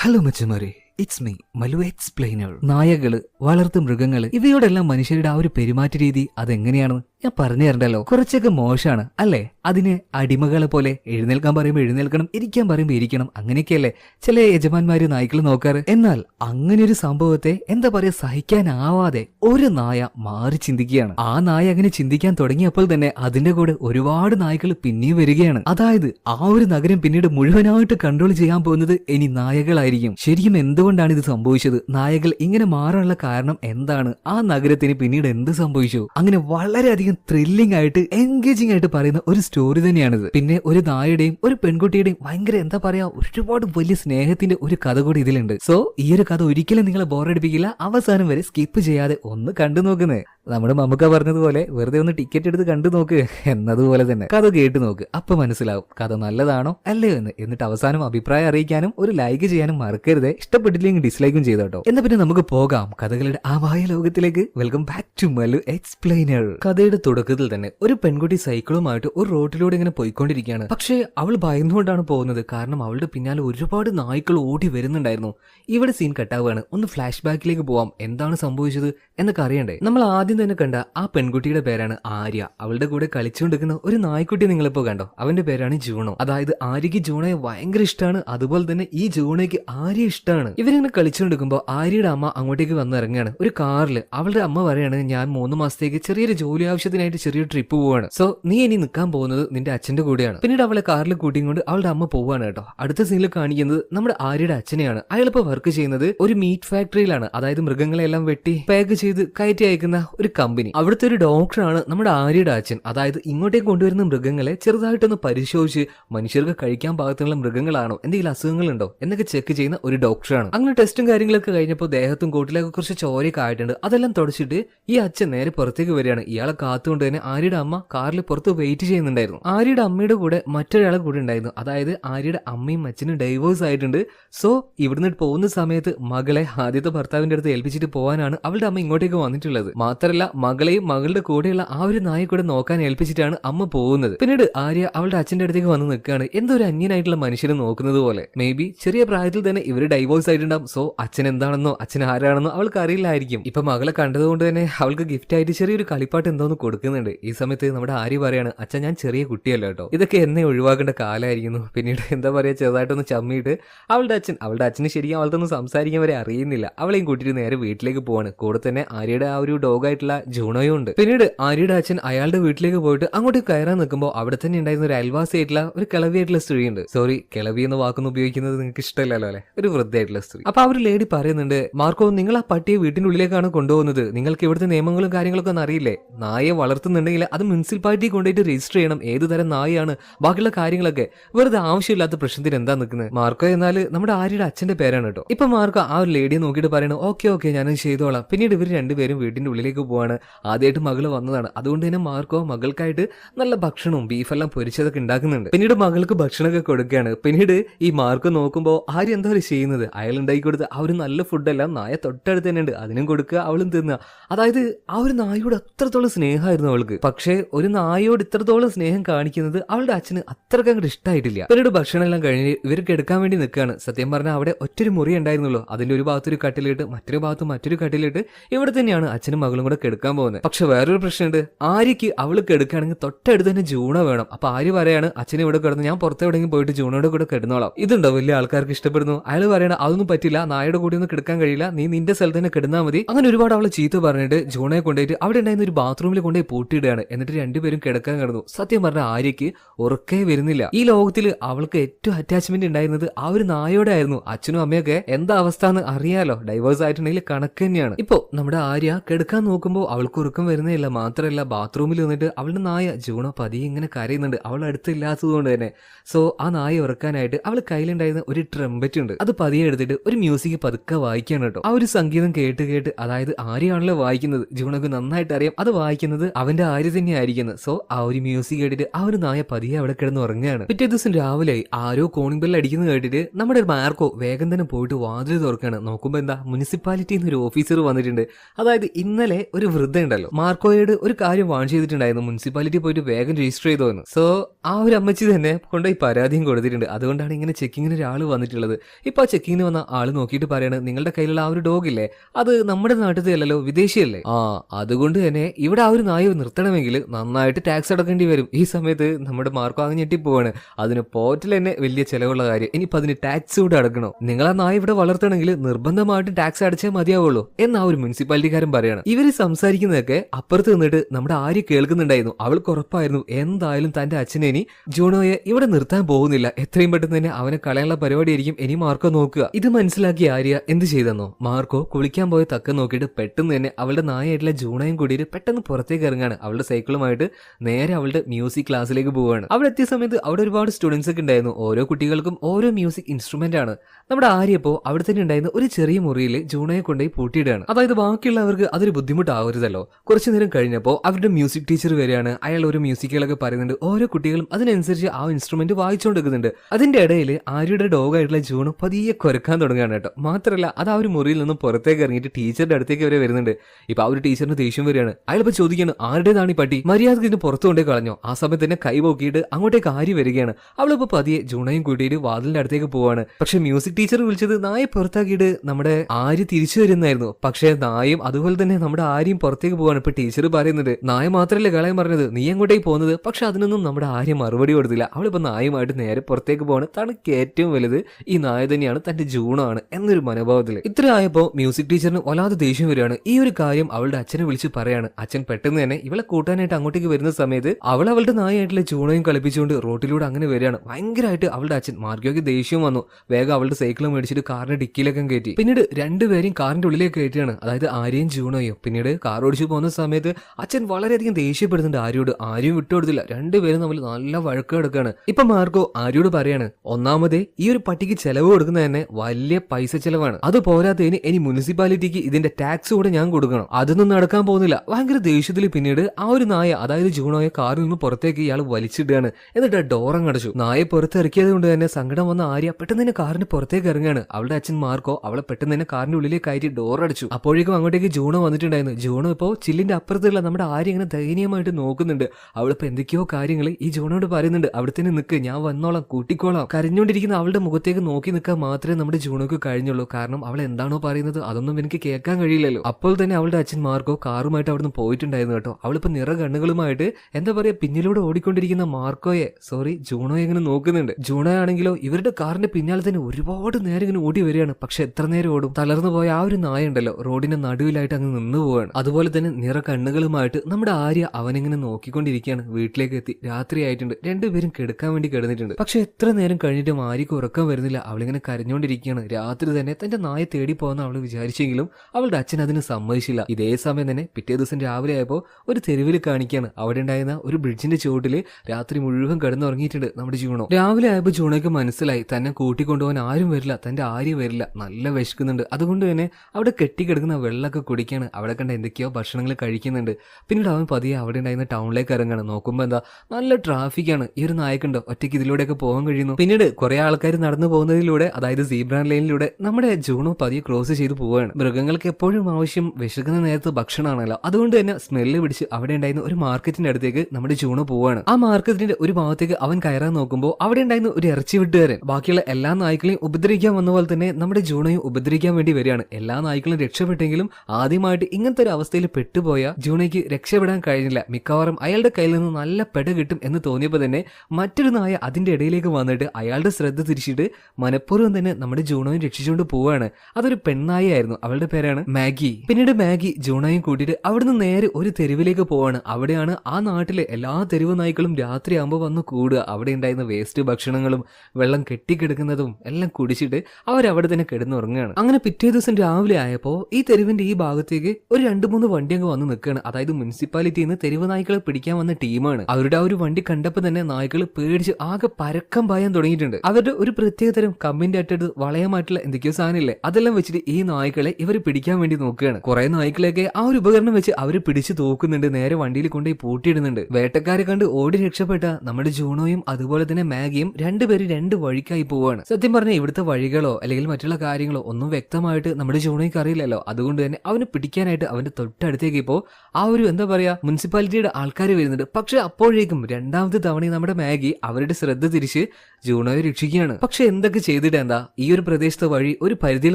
Hello മച്ചമാരെ it's me Malu explainer നായകൾ വളർത്തു മൃഗങ്ങൾ ഇവയോടെല്ലാം മനുഷ്യരുടെ ആ ഒരു പെരുമാറ്റ രീതി അതെങ്ങനെയാണെന്ന് ഞാൻ പറഞ്ഞു തരണ്ടല്ലോ. കുറച്ചൊക്കെ മോശമാണ് അല്ലേ? അതിന് അടിമകളെ പോലെ എഴുന്നേൽക്കാൻ പറയുമ്പോൾ എഴുന്നേൽക്കണം ഇരിക്കാൻ പറയുമ്പോൾ ഇരിക്കണം അങ്ങനെയൊക്കെയല്ലേ ചില യജമാന്മാര് നായ്ക്കൾ നോക്കാറ്. എന്നാൽ അങ്ങനെ ഒരു സംഭവത്തെ എന്താ പറയാ സഹിക്കാനാവാതെ ഒരു നായ മാറി ചിന്തിക്കുകയാണ്. ആ നായ അങ്ങനെ ചിന്തിക്കാൻ തുടങ്ങിയപ്പോൾ തന്നെ അതിന്റെ കൂടെ ഒരുപാട് നായ്ക്കൾ പിന്നെയും വരികയാണ്. അതായത് ആ ഒരു നഗരം പിന്നീട് മുഴുവനായിട്ട് കൺട്രോൾ ചെയ്യാൻ പോകുന്നത് ഇനി നായകളായിരിക്കും. ശരിക്കും എന്തുകൊണ്ടാണ് ഇത് സംഭവിച്ചത്? നായകൾ ഇങ്ങനെ മാറാനുള്ള കാരണം എന്താണ്? ആ നഗരത്തിന് പിന്നീട് എന്ത് സംഭവിച്ചു? അങ്ങനെ വളരെയധികം ത്രില്ലിംഗ് ആയിട്ട് എൻഗേജിംഗ് ആയിട്ട് പറയുന്ന ഒരു സ്റ്റോറി തന്നെയാണിത്. പിന്നെ ഒരു നായയുടെയും ഒരു പെൺകുട്ടിയുടെയും ഭയങ്കര എന്താ പറയാ ഒരുപാട് വലിയ സ്നേഹത്തിന്റെ ഒരു കഥ കൂടി ഇതിലുണ്ട്. സോ ഈ ഒരു കഥ ഒരിക്കലും നിങ്ങളെ ബോറടിപ്പിക്കില്ല അവസാനം വരെ സ്കിപ്പ് ചെയ്യാതെ ഒന്ന് കണ്ടു നോക്കുന്നത് നമ്മുടെ മമ്മക്ക പറഞ്ഞതുപോലെ വെറുതെ ഒന്ന് ടിക്കറ്റ് എടുത്ത് കണ്ടു നോക്ക്. എന്നതുപോലെ തന്നെ. കഥ കേട്ട് നോക്ക്. അപ്പൊ മനസ്സിലാവും. കഥ നല്ലതാണോ അല്ലയോ എന്ന്. എന്നിട്ട് അവസാനം അഭിപ്രായം അറിയിക്കാനും ഒരു ലൈക്ക് ചെയ്യാനും മറക്കരുത്. ഇഷ്ടപ്പെട്ടില്ലെങ്കിൽ ഡിസ്ലൈക്കും ചെയ്തോട്ടോ എന്നാ പിന്നെ നമുക്ക് പോകാം. കഥകളുടെ ആവായ ലോകത്തിലേക്ക്. Welcome back to Mallu explainer കഥയുടെ തുടക്കത്തിൽ തന്നെ ഒരു പെൺകുട്ടി സൈക്കിളുമായിട്ട് ഒരു റോഡിലൂടെ ഇങ്ങനെ പോയിക്കൊണ്ടിരിക്കുകയാണ്. പക്ഷേ അവൾ ഭയന്നുകൊണ്ടാണ് പോകുന്നത്. കാരണം അവളുടെ പിന്നാലെ ഒരുപാട് നായ്ക്കൾ ഓടി വരുന്നുണ്ടായിരുന്നു. ഇവിടെ സീൻ കട്ടാവുകയാണ് ഒന്ന് ഫ്ലാഷ് ബാക്കിലേക്ക് പോവാം. എന്താണ് സംഭവിച്ചത് എന്നൊക്കെ അറിയണ്ടേ. നമ്മൾ ആദ്യം തന്നെ കണ്ട ആ പെൺകുട്ടിയുടെ പേരാണ് ആര്യ. അവളുടെ കൂടെ കളിച്ചുകൊണ്ടിരിക്കുന്ന ഒരു നായ്ക്കുട്ടി നിങ്ങളിപ്പോ കണ്ടോ? അവന്റെ പേരാണ് ജൂണോ. അതായത് ആര്യക്ക് ജൂണയെ ഭയങ്കര ഇഷ്ടമാണ് അതുപോലെ തന്നെ ഈ ജൂണയ്ക്ക് ആര്യ ഇഷ്ടമാണ് ഇവരിങ്ങനെ കളിച്ചുകൊണ്ടിരിക്കുമ്പോൾ ആര്യയുടെ അമ്മ അങ്ങോട്ടേക്ക് വന്ന് ഇറങ്ങുകയാണ്. ഒരു കാറിൽ. അവളുടെ അമ്മ പറയാണ് ഞാൻ മൂന്ന് മാസത്തേക്ക് ചെറിയൊരു ജോലി ആവശ്യത്തിനായിട്ട് ചെറിയൊരു ട്രിപ്പ് പോവാണ്. സോ നീ ഇനി നിൽക്കാൻ പോകുന്നത് നിന്റെ അച്ഛന്റെ കൂടെയാണ്. പിന്നീട് അവളെ കാറിൽ കൂട്ടിയും കൊണ്ട് അവളുടെ അമ്മ പോവാണ് കേട്ടോ. അടുത്ത സീനിൽ കാണിക്കുന്നത് നമ്മുടെ ആര്യയുടെ അച്ഛനെയാണ്. അയാളിപ്പോ വർക്ക് ചെയ്യുന്നത് ഒരു മീറ്റ് ഫാക്ടറിയിലാണ് അതായത് മൃഗങ്ങളെല്ലാം വെട്ടി പാക്ക് ചെയ്ത് കയറ്റി അയക്കുന്ന ഒരു കമ്പനി. അവിടുത്തെ ഒരു ഡോക്ടറാണ് നമ്മുടെ ആര്യയുടെ അച്ഛൻ. അതായത് ഇങ്ങോട്ടേക്ക് കൊണ്ടുവരുന്ന മൃഗങ്ങളെ ചെറുതായിട്ടൊന്ന് പരിശോധിച്ച് മനുഷ്യർക്ക് കഴിക്കാൻ പാകത്തിനുള്ള മൃഗങ്ങളാണോ? എന്തെങ്കിലും അസുഖങ്ങളുണ്ടോ? എന്നൊക്കെ ചെക്ക് ചെയ്യുന്ന ഒരു ഡോക്ടറാണ് അങ്ങനെ ടെസ്റ്റും കാര്യങ്ങളൊക്കെ കഴിഞ്ഞപ്പോൾ ദേഹത്തും കോട്ടിലൊക്കെ കുറച്ച് ചോരയൊക്കെ ആയിട്ടുണ്ട്. അതെല്ലാം തുടച്ചിട്ട് ഈ അച്ഛൻ നേരെ പുറത്തേക്ക് വരികയാണ്. ഇയാളെ കാത്തുകൊണ്ട് തന്നെ ആര്യയുടെ അമ്മ കാറിൽ പുറത്ത് വെയിറ്റ് ചെയ്യുന്നുണ്ടായിരുന്നു. ആര്യയുടെ അമ്മയുടെ കൂടെ മറ്റൊരാളെ കൂടെ ഉണ്ടായിരുന്നു. അതായത് ആര്യയുടെ അമ്മയും അച്ഛനും ഡൈവേഴ്സ് ആയിട്ടുണ്ട്. സോ ഇവിടുന്ന് പോകുന്ന സമയത്ത് മകളെ ആദ്യത്തെ ഭർത്താവിന്റെ അടുത്ത് ഏൽപ്പിച്ചിട്ട് പോകാനാണ് അവളുടെ അമ്മ ഇങ്ങോട്ടേക്ക് വന്നിട്ടുള്ളത്. മാത്രമല്ല മകളെയും മകളുടെ കൂടെയുള്ള ആ ഒരു നായെ കൂടെ നോക്കാൻ ഏൽപ്പിച്ചിട്ടാണ് അമ്മ പോകുന്നത്. പിന്നീട് ആര്യ അവളുടെ അച്ഛന്റെ അടുത്തേക്ക് വന്ന് നിൽക്കുകയാണ്. എന്തോ ഒരു അന്യനായിട്ടുള്ള മനുഷ്യനെ നോക്കുന്നത് പോലെ. മേ ബി ചെറിയ പ്രായത്തിൽ തന്നെ ഇവർ ഡൈവോഴ്സ് ആയിട്ടുണ്ടാവും. സോ അച്ഛൻ എന്താണെന്നോ അച്ഛൻ ആരാണെന്നോ അവൾക്ക് അറിയില്ലായിരിക്കും ഇപ്പൊ മകളെ കണ്ടതുകൊണ്ട് തന്നെ അവൾക്ക് ഗിഫ്റ്റ് ആയിട്ട് ചെറിയൊരു കളിപ്പാട്ട് എന്തോന്ന് കൊടുക്കുന്നുണ്ട്. ഈ സമയത്ത് നമ്മുടെ ആര്യ പറയാണ് അച്ഛൻ ഞാൻ ചെറിയ കുട്ടിയല്ല കേട്ടോ. ഇതൊക്കെ എന്നെ ഒഴിവാക്കേണ്ട കാലമായിരിക്കുന്നു. പിന്നീട് എന്താ പറയാ ചെറുതായിട്ടൊന്ന് ചമ്മിയിട്ട് അവളുടെ അച്ഛൻ അവളുടെ അച്ഛന് ശരിക്കും അവൾക്കൊന്നും സംസാരിക്കാൻ വരെ അറിയുന്നില്ല. അവളെയും കൂട്ടിയിട്ട് നേരെ വീട്ടിലേക്ക് പോവാണ്. കൂടെ തന്നെ ആര്യയുടെ ആ ഒരു ഡോഗായിട്ടുള്ള ജൂണോയും ഉണ്ട്. പിന്നീട് ആര്യയുടെ അച്ഛൻ അയാളുടെ വീട്ടിലേക്ക് പോയിട്ട് അങ്ങോട്ട് കയറാൻ നിൽക്കുമ്പോൾ അവിടെ തന്നെ ഉണ്ടായിരുന്ന ഒരു അയൽവാസി ആയിട്ടുള്ള ഒരു കിളവിയായിട്ടുള്ള സ്ത്രീ ഉണ്ട്. സോറി കിളവി എന്ന വാക്കൊന്നും ഉപയോഗിക്കുന്നത് നിങ്ങൾക്ക് ഇഷ്ടമല്ലല്ലോ അല്ലെ? ഒരു വൃദ്ധയായിട്ടുള്ള സ്ത്രീ. അപ്പൊ ആ ഒരു ലേഡി പറയുന്നുണ്ട് മാർക്കോ നിങ്ങൾ ആ പട്ടിയെ വീട്ടിന്റെ ഉള്ളിലേക്കാണ് കൊണ്ടുപോകുന്നത്. നിങ്ങൾക്ക് ഇവിടുത്തെ നിയമങ്ങളും കാര്യങ്ങളൊക്കെ ഒന്നും അറിയില്ലേ? നായെ വളർത്തുന്നുണ്ടെങ്കിൽ അത് മുനിസിപ്പാലിറ്റി കൊണ്ടുപോയിട്ട് രജിസ്റ്റർ ചെയ്യണം. ഏത് തരം നായയാണ്? ബാക്കിയുള്ള കാര്യങ്ങളൊക്കെ വെറുതെ ആവശ്യമില്ലാത്ത പ്രശ്നത്തിന് എന്താ നിൽക്കുന്നത് മാർക്കോ എന്നാൽ നമ്മുടെ ആര്യയുടെ അച്ഛന്റെ പേരാണ് കേട്ടോ. ഇപ്പൊ മാർക്കോ ആ ഒരു ലേഡിയെ നോക്കിയിട്ട് പറയണം ഓക്കെ ഓക്കെ ഞാനത് ചെയ്തോളാം. പിന്നീട് ഇവർ രണ്ടുപേരും വീട്ടിന്റെ ഉള്ളിലേക്ക് പോവാണ്. ആദ്യമായിട്ട് മകൾ വന്നതാണ്. അതുകൊണ്ട് തന്നെ മാർക്കോ മകൾക്കായിട്ട് നല്ല ഭക്ഷണവും ബീഫെല്ലാം പൊരിച്ചതൊക്കെ ഉണ്ടാക്കുന്നുണ്ട് പിന്നീട് മകൾക്ക് ഭക്ഷണമൊക്കെ കൊടുക്കുകയാണ് പിന്നീട് ഈ മാർക്കോ നോക്കുമ്പോൾ ആര് എന്താ ഒരു ചെയ്യുന്നത്? അയാൾ ഉണ്ടാക്കി കൊടുത്ത് ആ ഒരു നല്ല ഫുഡെല്ലാം നായ തൊട്ടടുത്ത് തന്നെ ഉണ്ട് അതിനും കൊടുക്കുക അവളും തിന്നുക. അതായത് ആ ഒരു നായയോട് അത്രത്തോളം സ്നേഹമായിരുന്നു അവൾക്ക്. പക്ഷേ ഒരു നായയോട് ഇത്രത്തോളം സ്നേഹം കാണിക്കുന്നത് അവളുടെ അച്ഛന് അത്രയ്ക്ക് അങ്ങോട്ട് ഇഷ്ടമായിട്ടില്ല പിന്നീട് ഭക്ഷണം എല്ലാം കഴിഞ്ഞ് ഇവർക്ക് എടുക്കാൻ വേണ്ടി നിൽക്കുകയാണ്. സത്യം പറഞ്ഞാൽ അവിടെ ഒറ്റൊരു മുറി ഉണ്ടായിരുന്നുള്ളൂ. അതിന്റെ ഒരു ഭാഗത്ത് ഒരു കട്ടിലിട്ട് മറ്റൊരു ഭാഗത്ത് മറ്റൊരു കട്ടിലിട്ട് ഇവിടെ തന്നെയാണ് അച്ഛനും മകളും കൂടെ കിടക്കാൻ പോകുന്നത് പക്ഷെ വേറൊരു പ്രശ്നമുണ്ട്. ആര്യക്ക് അവൾക്ക് എടുക്കുകയാണെങ്കിൽ തൊട്ടടുത്ത് തന്നെ ജൂണ വേണം. അപ്പൊ ആര്യ പറയാണ് അച്ഛനെ ഇവിടെ കിടന്ന് ഞാൻ പുറത്തെവിടെയെങ്കിലും പോയിട്ട് ജൂണയുടെ കൂടെ കിടന്നോളാം. ഇതുണ്ടോ വലിയ ആൾക്കാർക്ക് ഇഷ്ടപ്പെടുന്നു? അയാൾ പറയണ അതൊന്നും പറ്റില്ല. നായയുടെ കൂടി ഒന്നും കിടക്കാൻ കഴിയില്ല. നീ നിന്റെ സ്ഥലത്ത് തന്നെ കിടന്നാൽ മതി. അങ്ങനെ ഒരുപാട് അവളെ ചീത്ത പറഞ്ഞിട്ട് ജൂണയെ കൊണ്ടുപോയിട്ട് അവിടെ ഉണ്ടായിരുന്ന ഒരു ബാത്റൂമിൽ കൊണ്ടുപോയി പൂട്ടിയിടുകയാണ്. എന്നിട്ട് രണ്ടുപേരും കിടക്കാൻ കിടന്നു. സത്യം പറഞ്ഞ ആര്യക്ക് ഉറക്കേ വരുന്നില്ല. ഈ ലോകത്തിൽ അവൾക്ക് ഏറ്റവും അറ്റാച്ച്മെന്റ് ഉണ്ടായിരുന്നത് ആ ഒരു നായോടെ ആയിരുന്നു. അച്ഛനും അമ്മയൊക്കെ എന്താ അവസ്ഥ എന്ന് അറിയാലോ. ഡൈവേഴ്സ് ആയിട്ടുണ്ടെങ്കിൽ കണക്ക് തന്നെയാണ്. ഇപ്പോ നമ്മുടെ ആര്യ കിടക്കാൻ നോക്കുമ്പോൾ അവൾക്ക് ഉറക്കം വരുന്നേയില്ല. മാത്രമല്ല ബാത്റൂമിൽ നിന്നിട്ട് അവളുടെ നായ ജൂണ പതിയെ ഇങ്ങനെ കരയുന്നുണ്ട്. അവൾ അടുത്തില്ലാത്തതുകൊണ്ട് തന്നെ. സോ ആ നായ ഉറക്കാനായിട്ട് അവൾ കയ്യിലുണ്ടായിരുന്ന ഒരു ട്രംബറ്റ് ഉണ്ട്. അത് പതിയെ എടുത്തിട്ട് ഒരു മ്യൂസിക് പതുക്കെ വായിക്കാണ് കേട്ടോ. ആ ഒരു സംഗീതം കേട്ട് കേട്ട് അതായത് ആരെയാണല്ലോ വായിക്കുന്നത്. ജൂണക്ക് നന്നായിട്ട് അറിയാം. അത് വായിക്കുന്നത് അവന്റെ ആര്യ തന്നെയായിരിക്കുന്നത് സോ ആ ഒരു മ്യൂസിക് കേട്ടിട്ട് ആ ഒരു നായ പതിയെ അവിടെ കിടന്ന് ഉറങ്ങുകയാണ്. പിറ്റേ ദിവസം രാവിലെ ആരോ കോണിംഗ് ബെൽ അടിക്കുന്നത് കേട്ടിട്ട് നമ്മുടെ മാർക്കോ വേഗം തന്നെ പോയിട്ട് വാതിൽ തുറക്കുകയാണ്. നോക്കുമ്പോ എന്താ മുനിസിപ്പാലിറ്റിയിൽ നിന്ന് ഒരു ഓഫീസർ വന്നിട്ടുണ്ട്. അതായത് ഇന്നലെ വൃദ്ധ ഉണ്ടല്ലോ. മാർക്കോയോട് ഒരു കാര്യം വാൺ ചെയ്തിട്ടുണ്ടായിരുന്നു. മുനിസിപ്പാലിറ്റി പോയിട്ട് വേഗം രജിസ്റ്റർ ചെയ്തു എന്ന് സോ ആ ഒരു അമ്മച്ചി തന്നെ കൊണ്ടുപോയി പരാതിയും കൊടുത്തിട്ടുണ്ട്. അതുകൊണ്ടാണ് ഇങ്ങനെ ചെക്കിങ്ങിന് ഒരാൾ വന്നിട്ടുള്ളത്. ഇപ്പൊ ആ ചെക്കിങ്ങിന് വന്ന ആൾ നോക്കിയിട്ട് പറയാണ് നിങ്ങളുടെ കയ്യിലുള്ള ആ ഒരു ഡോഗ് ഇല്ലേ? അത് നമ്മുടെ നാട്ടിലത്തെ അല്ലല്ലോ വിദേശിയല്ലേ ആ അതുകൊണ്ട് തന്നെ ഇവിടെ ആ ഒരു നായ നിർത്തണമെങ്കിൽ നന്നായിട്ട് ടാക്സ് അടക്കേണ്ടി വരും. ഈ സമയത്ത് നമ്മുടെ മാർക്കോ അങ്ങ് ഞെട്ടിപ്പോവാണ്. അതിന് പോർട്ടിൽ തന്നെ വലിയ ചിലവുള്ള കാര്യം. ഇനിയിപ്പോ അതിന് ടാക്സ് കൂടെ അടക്കണോ. നിങ്ങൾ ആ നായ ഇവിടെ വളർത്തണമെങ്കിൽ നിർബന്ധമായിട്ടും ടാക്സ് അടച്ചേ മതിയാവുള്ളൂ എന്ന് ആ ഒരു മുനിസിപ്പാലിറ്റിക്കാരൻ പറയാണ്. ഇവർ സംസാരിക്കുന്നതൊക്കെ അപ്പുറത്ത് നിന്നിട്ട് നമ്മുടെ ആര്യ കേൾക്കുന്നുണ്ടായിരുന്നു. അവൾക്ക് ഉറപ്പായിരുന്നു. എന്തായാലും തന്റെ അച്ഛനെ ഇനി ജൂണോയെ ഇവിടെ നിർത്താൻ പോകുന്നില്ല. എത്രയും പെട്ടെന്ന് തന്നെ അവനെ കളയാനുള്ള പരിപാടിയായിരിക്കും ഇനി മാർക്കോ നോക്കുക. ഇത് മനസ്സിലാക്കി ആര്യ എന്ത് ചെയ്തെന്നോ? മാർക്കോ കുളിക്കാൻ പോയ തക്ക നോക്കിയിട്ട് പെട്ടെന്ന് തന്നെ അവളുടെ നായായിട്ടുള്ള ജൂണയും കൂടിയിട്ട് പെട്ടെന്ന് പുറത്തേക്ക് ഇറങ്ങാണ്. അവളുടെ സൈക്കിളുമായിട്ട് നേരെ അവളുടെ മ്യൂസിക് ക്ലാസ്സിലേക്ക് പോവുകയാണ് അവിടെ എത്തിയ സമയത്ത് അവിടെ ഒരുപാട് സ്റ്റുഡൻസ് ഒക്കെ ഉണ്ടായിരുന്നു. ഓരോ കുട്ടികൾക്കും ഓരോ മ്യൂസിക് ഇൻസ്ട്രുമെന്റ് ആണ്. നമ്മുടെ ആര്യപ്പോ അവിടെ തന്നെ ഉണ്ടായിരുന്ന ഒരു ചെറിയ മുറിയിൽ ജൂണയെ കൊണ്ടുപോയി പൂട്ടിയിടുകയാണ്. അതായത് ബാക്കിയുള്ളവർക്ക് അതൊരു ബുദ്ധിമുട്ടാവരുതല്ലോ കുറച്ചു നേരം കഴിഞ്ഞപ്പോൾ അവരുടെ മ്യൂസിക് ടീച്ചർ വരികയാണ് അയാൾ ഒരു മ്യൂസിക്കുകളൊക്കെ പറയുന്നുണ്ട്. ഓരോ കുട്ടികളും അതിനനുസരിച്ച് ആ ഇൻസ്ട്രുമെന്റ് വായിച്ചുകൊണ്ടിരിക്കുന്നുണ്ട് അതിന്റെ ഇടയിൽ ആര്യയുടെ ഡോഗായിട്ടുള്ള ജൂണ് പതിയെ കുറയ്ക്കാൻ തുടങ്ങുകയാണ് കേട്ടോ. മാത്രമല്ല അത് ആ ഒരു മുറിയിൽ നിന്നും പുറത്തേക്ക് ഇറങ്ങിയിട്ട് ടീച്ചറുടെ അടുത്തേക്ക് വരെ വരുന്നുണ്ട്. ഇപ്പൊ ആ ഒരു ടീച്ചറിന് ദേഷ്യം വരികയാണ്. അയാൾ ഇപ്പൊ ചോദിക്കുകയാണ് ആരുടേതാണ് ഈ പട്ടി? മര്യാദയ്ക്ക് ഇതിന് പുറത്തു കൊണ്ടേ കളഞ്ഞോ. ആ സമയത്ത് തന്നെ കൈ പോക്കിയിട്ട് അങ്ങോട്ടേക്ക് ആര്യ വരികയാണ്. അവളിപ്പോ പതിയെ ജൂണയും കൂട്ടിയിട്ട് വാതിലിന്റെ അടുത്തേക്ക് പോവാണ്. പക്ഷെ മ്യൂസിക് ടീച്ചർ വിളിച്ചത് നായെ പുറത്താക്കിയിട്ട് നമ്മുടെ ആര്യ തിരിച്ചു വരുന്നായിരുന്നു പക്ഷെ നായും അതുപോലെ തന്നെ നമ്മുടെ ആര്യം പുറത്തേക്ക് പോവാണ്. ഇപ്പൊ ടീച്ചർ പറയുന്നത് നായ മാത്രമല്ലേ കളയാൻ പറഞ്ഞത്? നീ എങ്ങോട്ടേക്ക് പോകുന്നത്? പക്ഷെ അതിനൊന്നും നമ്മുടെ ആര്യ മറുപടി കൊടുത്തില്ല. അവളിപ്പോ നായുമായിട്ട് നേരെ പുറത്തേക്ക് പോവാണ്. തണുക്ക് ഏറ്റവും വലുത് ഈ നായ തന്നെയാണ് തന്റെ ജൂണാണ് എന്നൊരു മനോഭാവത്തിൽ. ഇത്ര ആയപ്പോ മ്യൂസിക് ടീച്ചറിന് വല്ലാതെ ദേഷ്യം വരികയാണ്. ഈ ഒരു കാര്യം അവളുടെ അച്ഛനെ വിളിച്ച് പറയാണ്. അച്ഛൻ പെട്ടെന്ന് തന്നെ ഇവളെ കൂട്ടാനായിട്ട് അങ്ങോട്ടേക്ക് വരുന്ന സമയത്ത് അവൾ അവളുടെ നായായിട്ടുള്ള ചൂണയും കളിപ്പിച്ചുകൊണ്ട് റോട്ടിലൂടെ അങ്ങനെ വരികയാണ്. ഭയങ്കരമായിട്ട് അവളുടെ അച്ഛൻ മാർഗോയ്ക്ക് ദേഷ്യം വന്നു. വേഗം അവളുടെ സൈക്കിൾ മേടിച്ചിട്ട് കാറിന്റെ ഡിക്കിയിലൊക്കെ കയറ്റി. പിന്നീട് രണ്ടുപേരെയും കാറിന്റെ ഉള്ളിലേക്ക് കയറ്റിയാണ് അതായത് ആര്യയും ജൂണോയും. പിന്നീട് കാർ ഓടിച്ചു പോകുന്ന സമയത്ത് അച്ഛൻ വളരെയധികം ദേഷ്യപ്പെടുന്നുണ്ട് ആര്യോട് ആര്യം വിട്ടുകൊടുത്തില്ല രണ്ടുപേരും തമ്മിൽ നല്ല വഴക്ക് കിടക്കാണ് ഇപ്പൊ മാർക്കോ ആര്യോട് പറയാണ് ഒന്നാമതേ ഈ ഒരു പട്ടിക്ക് ചെലവ് കൊടുക്കുന്നത് തന്നെ വലിയ പൈസ ചെലവാണ്. അത് പോരാത്തതിന് ഇനി മുനിസിപ്പാലിറ്റിക്ക് ഇതിന്റെ ടാക്സ് കൂടെ ഞാൻ കൊടുക്കണം. അതൊന്നും നടക്കാൻ പോകുന്നില്ല. ഭയങ്കര ദേഷ്യത്തിൽ പിന്നീട് ആ ഒരു നായ അതായത് ജൂണോയെ കാറിൽ നിന്ന് പുറത്തേക്ക് ഇയാൾ വലിച്ചിടുകയാണ്. എന്നിട്ട് ഡോറം അടച്ചു. നായെ പുറത്തിറക്കിയത് കൊണ്ട് തന്നെ സങ്കടം വന്ന ആര്യ പെട്ടെന്ന് തന്നെ കാറിന് പുറത്തേക്ക് ഇറങ്ങുകയാണ്. അവളുടെ അച്ഛൻ മാർക്കോ അവളെ പെട്ടെന്ന് തന്നെ കാറിന്റെ ഉള്ളിലേക്ക് കയറ്റി ഡോർ അടച്ചു. അപ്പോഴേക്കും അങ്ങോട്ടേക്ക് ജൂണോ വന്നിട്ടുണ്ടായിരുന്നു. ജൂണോ ഇപ്പോൾ ചില്ലിന്റെ അപ്പുറത്തുള്ള നമ്മുടെ ആര്യ ഇങ്ങനെ ദയനീയമായിട്ട് നോക്കുന്നുണ്ട്. അവളിപ്പോൾ എന്തൊക്കെയോ കാര്യങ്ങൾ ഈ ജോണോട് പറയുന്നുണ്ട്. അവിടെ തന്നെ നിൽക്ക് ഞാൻ വന്നോളാം കൂട്ടിക്കോളാം. കരഞ്ഞുകൊണ്ടിരിക്കുന്ന അവളുടെ മുഖത്തേക്ക് നോക്കി നിൽക്കാൻ മാത്രമേ നമ്മുടെ ജോണോക്ക് കഴിഞ്ഞുള്ളൂ. കാരണം അവൾ എന്താണോ പറയുന്നത് അതൊന്നും എനിക്ക് കേൾക്കാൻ കഴിയില്ലല്ലോ. അപ്പോൾ തന്നെ അവളുടെ അച്ഛൻ മാർക്കോ കാറുമായിട്ട് അവിടുന്ന് പോയിട്ടുണ്ടായിരുന്നു കേട്ടോ. അവളിപ്പോൾ നിറ കണ്ണുകളുമായിട്ട് എന്താ പറയുക പിന്നിലൂടെ ഓടിക്കൊണ്ടിരിക്കുന്ന മാർക്കോയെ സോറി ജൂണോയെ ഇങ്ങനെ നോക്കുന്നുണ്ട്. ജൂണോ ആണെങ്കിലോ ഇവരുടെ കാറിന്റെ പിന്നാലെ തന്നെ ഒരുപാട് നേരം ഇങ്ങനെ ഓടി വരികയാണ്. പക്ഷെ എത്ര നേരം ഓടും? തളർന്നു പോയ ആ ഒരു നായ ഉണ്ടല്ലോ റോഡിന്റെ നടുവിലായിട്ട് അങ്ങ് നിന്ന് പോവാണ്. അതുപോലെ തന്നെ നിറ കണ്ണുകളുമായിട്ട് നമ്മുടെ ആര്യ അവനിങ്ങനെ നോക്കിക്കൊണ്ടിരിക്കുകയാണ്. വീട്ടിലേക്ക് എത്തി. രാത്രി ആയിട്ടുണ്ട്. രണ്ടുപേരും കിടക്കാൻ വേണ്ടി കിടന്നിട്ടുണ്ട്. പക്ഷെ എത്ര നേരം കഴിഞ്ഞിട്ടും ആര്യക്ക് ഉറക്കം വരുന്നില്ല. അവളിങ്ങനെ കരഞ്ഞുകൊണ്ടിരിക്കുകയാണ്. രാത്രി തന്നെ തന്റെ നായ തേടി പോകുന്ന അവൾ വിചാരിച്ചെങ്കിലും അവളുടെ അച്ഛൻ അതിന് സമ്മതിച്ചില്ല. ഇതേ സമയം തന്നെ പിറ്റേ ദിവസം രാവിലെ ആയപ്പോൾ ഒരു തെരുവിൽ കാണിക്കുകയാണ്. അവിടെ ഉണ്ടായിരുന്ന ഒരു ബ്രിഡ്ജിന്റെ ചുവട്ടിൽ രാത്രി മുഴുവൻ കിടന്നുറങ്ങിയിട്ടുണ്ട് നമ്മുടെ ജൂണോ. രാവിലെ ആയപ്പോൾ ജൂണോയ്ക്ക് മനസ്സിലായി. തന്നെ കൂട്ടിക്കൊണ്ടുപോകാൻ ആരും വരില്ല. തന്റെ ആര്യ വരില്ല. നല്ല വിശക്കുന്നുണ്ട്. അതുകൊണ്ട് തന്നെ അവിടെ കെട്ടിക്കിടക്കുന്ന വെള്ളമൊക്കെ കുടിക്കാണ് അവിടെ കണ്ട എന്തൊക്കെയോ ഭക്ഷണങ്ങൾ കഴിക്കുന്നുണ്ട്. പിന്നീട് അവൻ പതിയെ അവിടെ ഉണ്ടായിരുന്ന ടൗണിലേക്ക് ഇറങ്ങാണ്. നോക്കുമ്പോൾ എന്താ നല്ല ട്രാഫിക്കാണ് ഈ ഒരു നായക്കുണ്ടോ ഒറ്റയ്ക്ക് ഇതിലൂടെയൊക്കെ പോകാൻ കഴിയുന്നു. പിന്നീട് കുറെ ആൾക്കാർ നടന്നു പോകുന്നതിലൂടെ അതായത് സീബ്രാൻ ലൈനിലൂടെ നമ്മുടെ ജൂണോ പതിയെ ക്രോസ് ചെയ്ത് പോവുകയാണ്. മൃഗങ്ങൾക്ക് എപ്പോഴും ആവശ്യം വിശക്കുന്ന നേരത്ത് ഭക്ഷണമാണല്ലോ. അതുകൊണ്ട് തന്നെ സ്മെല്ല് പിടിച്ച് അവിടെ ഉണ്ടായിരുന്ന ഒരു മാർക്കറ്റിന്റെ അടുത്തേക്ക് നമ്മുടെ ജൂണോ പോവുകയാണ്. ആ മാർക്കറ്റിന്റെ ഒരു ഭാഗത്തേക്ക് അവൻ കയറാൻ നോക്കുമ്പോൾ അവിടെ ഉണ്ടായിരുന്ന ഒരു ഇറച്ചി വിട്ടുകാരൻ. ബാക്കിയുള്ള എല്ലാ നായ്ക്കളെയും ഉപദ്രവിക്കാൻ വന്ന പോലെ തന്നെ നമ്മുടെ ജൂണോയും ഉപദ്രവിക്കാൻ വേണ്ടി വരികയാണ്. എല്ലാ നായ്ക്കളും രക്ഷപ്പെട്ടെങ്കിലും ആദ്യമായിട്ട് ഇങ്ങനത്തെ അവസ്ഥയിൽ പെട്ടുപോയ ജൂണയ്ക്ക് രക്ഷപ്പെടാൻ കഴിഞ്ഞില്ല. മിക്കവാറും അയാളുടെ കയ്യിൽ നിന്ന് നല്ല പെട കിട്ടും എന്ന് തോന്നിയപ്പോൾ തന്നെ മറ്റൊരു നായ അതിന്റെ ഇടയിലേക്ക് വന്നിട്ട് അയാളുടെ ശ്രദ്ധ തിരിച്ചിട്ട് മനഃപൂർവം തന്നെ നമ്മുടെ ജൂണോയും രക്ഷിച്ചുകൊണ്ട് പോവാണ്. അതൊരു പെണ്ണായായിരുന്നു അവളുടെ പേരാണ് മാഗി. പിന്നീട് മാഗി ജൂണോയും കൂട്ടിയിട്ട് അവിടുന്ന് നേരെ ഒരു തെരുവിലേക്ക് പോവാണ്. അവിടെയാണ് ആ നാട്ടിലെ എല്ലാ തെരുവ് നായ്ക്കളും രാത്രിയാകുമ്പോൾ വന്ന് കൂടുക. അവിടെ ഉണ്ടായിരുന്ന വേസ്റ്റ് ഭക്ഷണങ്ങളും വെള്ളം കെട്ടിക്കിടക്കുന്നതും എല്ലാം കുടിച്ചിട്ട് അവരവിടെ തന്നെ കിടന്നുറങ്ങുകയാണ്. അങ്ങനെ പിറ്റേ ദിവസം രാവിലെ ആയപ്പോൾ ഈ തെരുവിന്റെ ഈ ഭാഗത്തേക്ക് ഒരു മൂന്ന് വണ്ടി അങ്ങ് വന്ന് നിൽക്കുകയാണ് അതായത് മുനിസിപ്പാലിറ്റിയിൽ നിന്ന് തെരുവ് നായ്ക്കളെ പിടിക്കാൻ വന്ന ടീമാണ്. അവരുടെ ആ ഒരു വണ്ടി കണ്ടപ്പോൾ തന്നെ നായ്ക്കൾ പേടിച്ച് ആകെ പരക്കം പായാൻ തുടങ്ങിയിട്ടുണ്ട്. അവരുടെ ഒരു പ്രത്യേക തരം കമ്പിന്റെ അറ്റത്ത് വളയമായിട്ടുള്ള എന്തൊക്കെയോ സാധനമില്ലേ? അതെല്ലാം വെച്ചിട്ട് ഈ നായ്ക്കളെ ഇവർ പിടിക്കാൻ വേണ്ടി നോക്കുകയാണ്. കുറെ നായ്ക്കളെയൊക്കെ ആ ഒരു ഉപകരണം വെച്ച് അവർ പിടിച്ചു തോക്കുന്നുണ്ട്. നേരെ വണ്ടിയിൽ കൊണ്ടുപോയി പൂട്ടിയിടുന്നുണ്ട്. വേട്ടക്കാരെ കണ്ട് ഓടി രക്ഷപ്പെട്ട നമ്മുടെ ജൂണോയും അതുപോലെ തന്നെ മാഗിയും രണ്ടുപേരും രണ്ട് വഴിക്കായി പോവാണ്. സത്യം പറഞ്ഞാൽ ഇവിടുത്തെ വഴികളോ അല്ലെങ്കിൽ മറ്റുള്ള കാര്യങ്ങളോ ഒന്നും വ്യക്തമായിട്ട് നമ്മുടെ ജൂണോയ്ക്ക് അറിയില്ലല്ലോ. അതുകൊണ്ട് തന്നെ അവന് പിടിക്കാനായിട്ട് അവർ അവന്റെ തൊട്ടടുത്തേക്ക് ഇപ്പോ ആ ഒരു എന്താ പറയാ മുനിസിപ്പാലിറ്റിയുടെ ആൾക്കാർ വരുന്നുണ്ട്. പക്ഷെ അപ്പോഴേക്കും രണ്ടാമത്തെ തവണ നമ്മുടെ മാഗി അവരുടെ ശ്രദ്ധ തിരിച്ച് ജൂണോയെ രക്ഷിക്കുകയാണ്. പക്ഷെ എന്തൊക്കെ ചെയ്തിട്ട് എന്താ? ഈ ഒരു പ്രദേശത്തെ വഴി ഒരു പരിധിയിൽ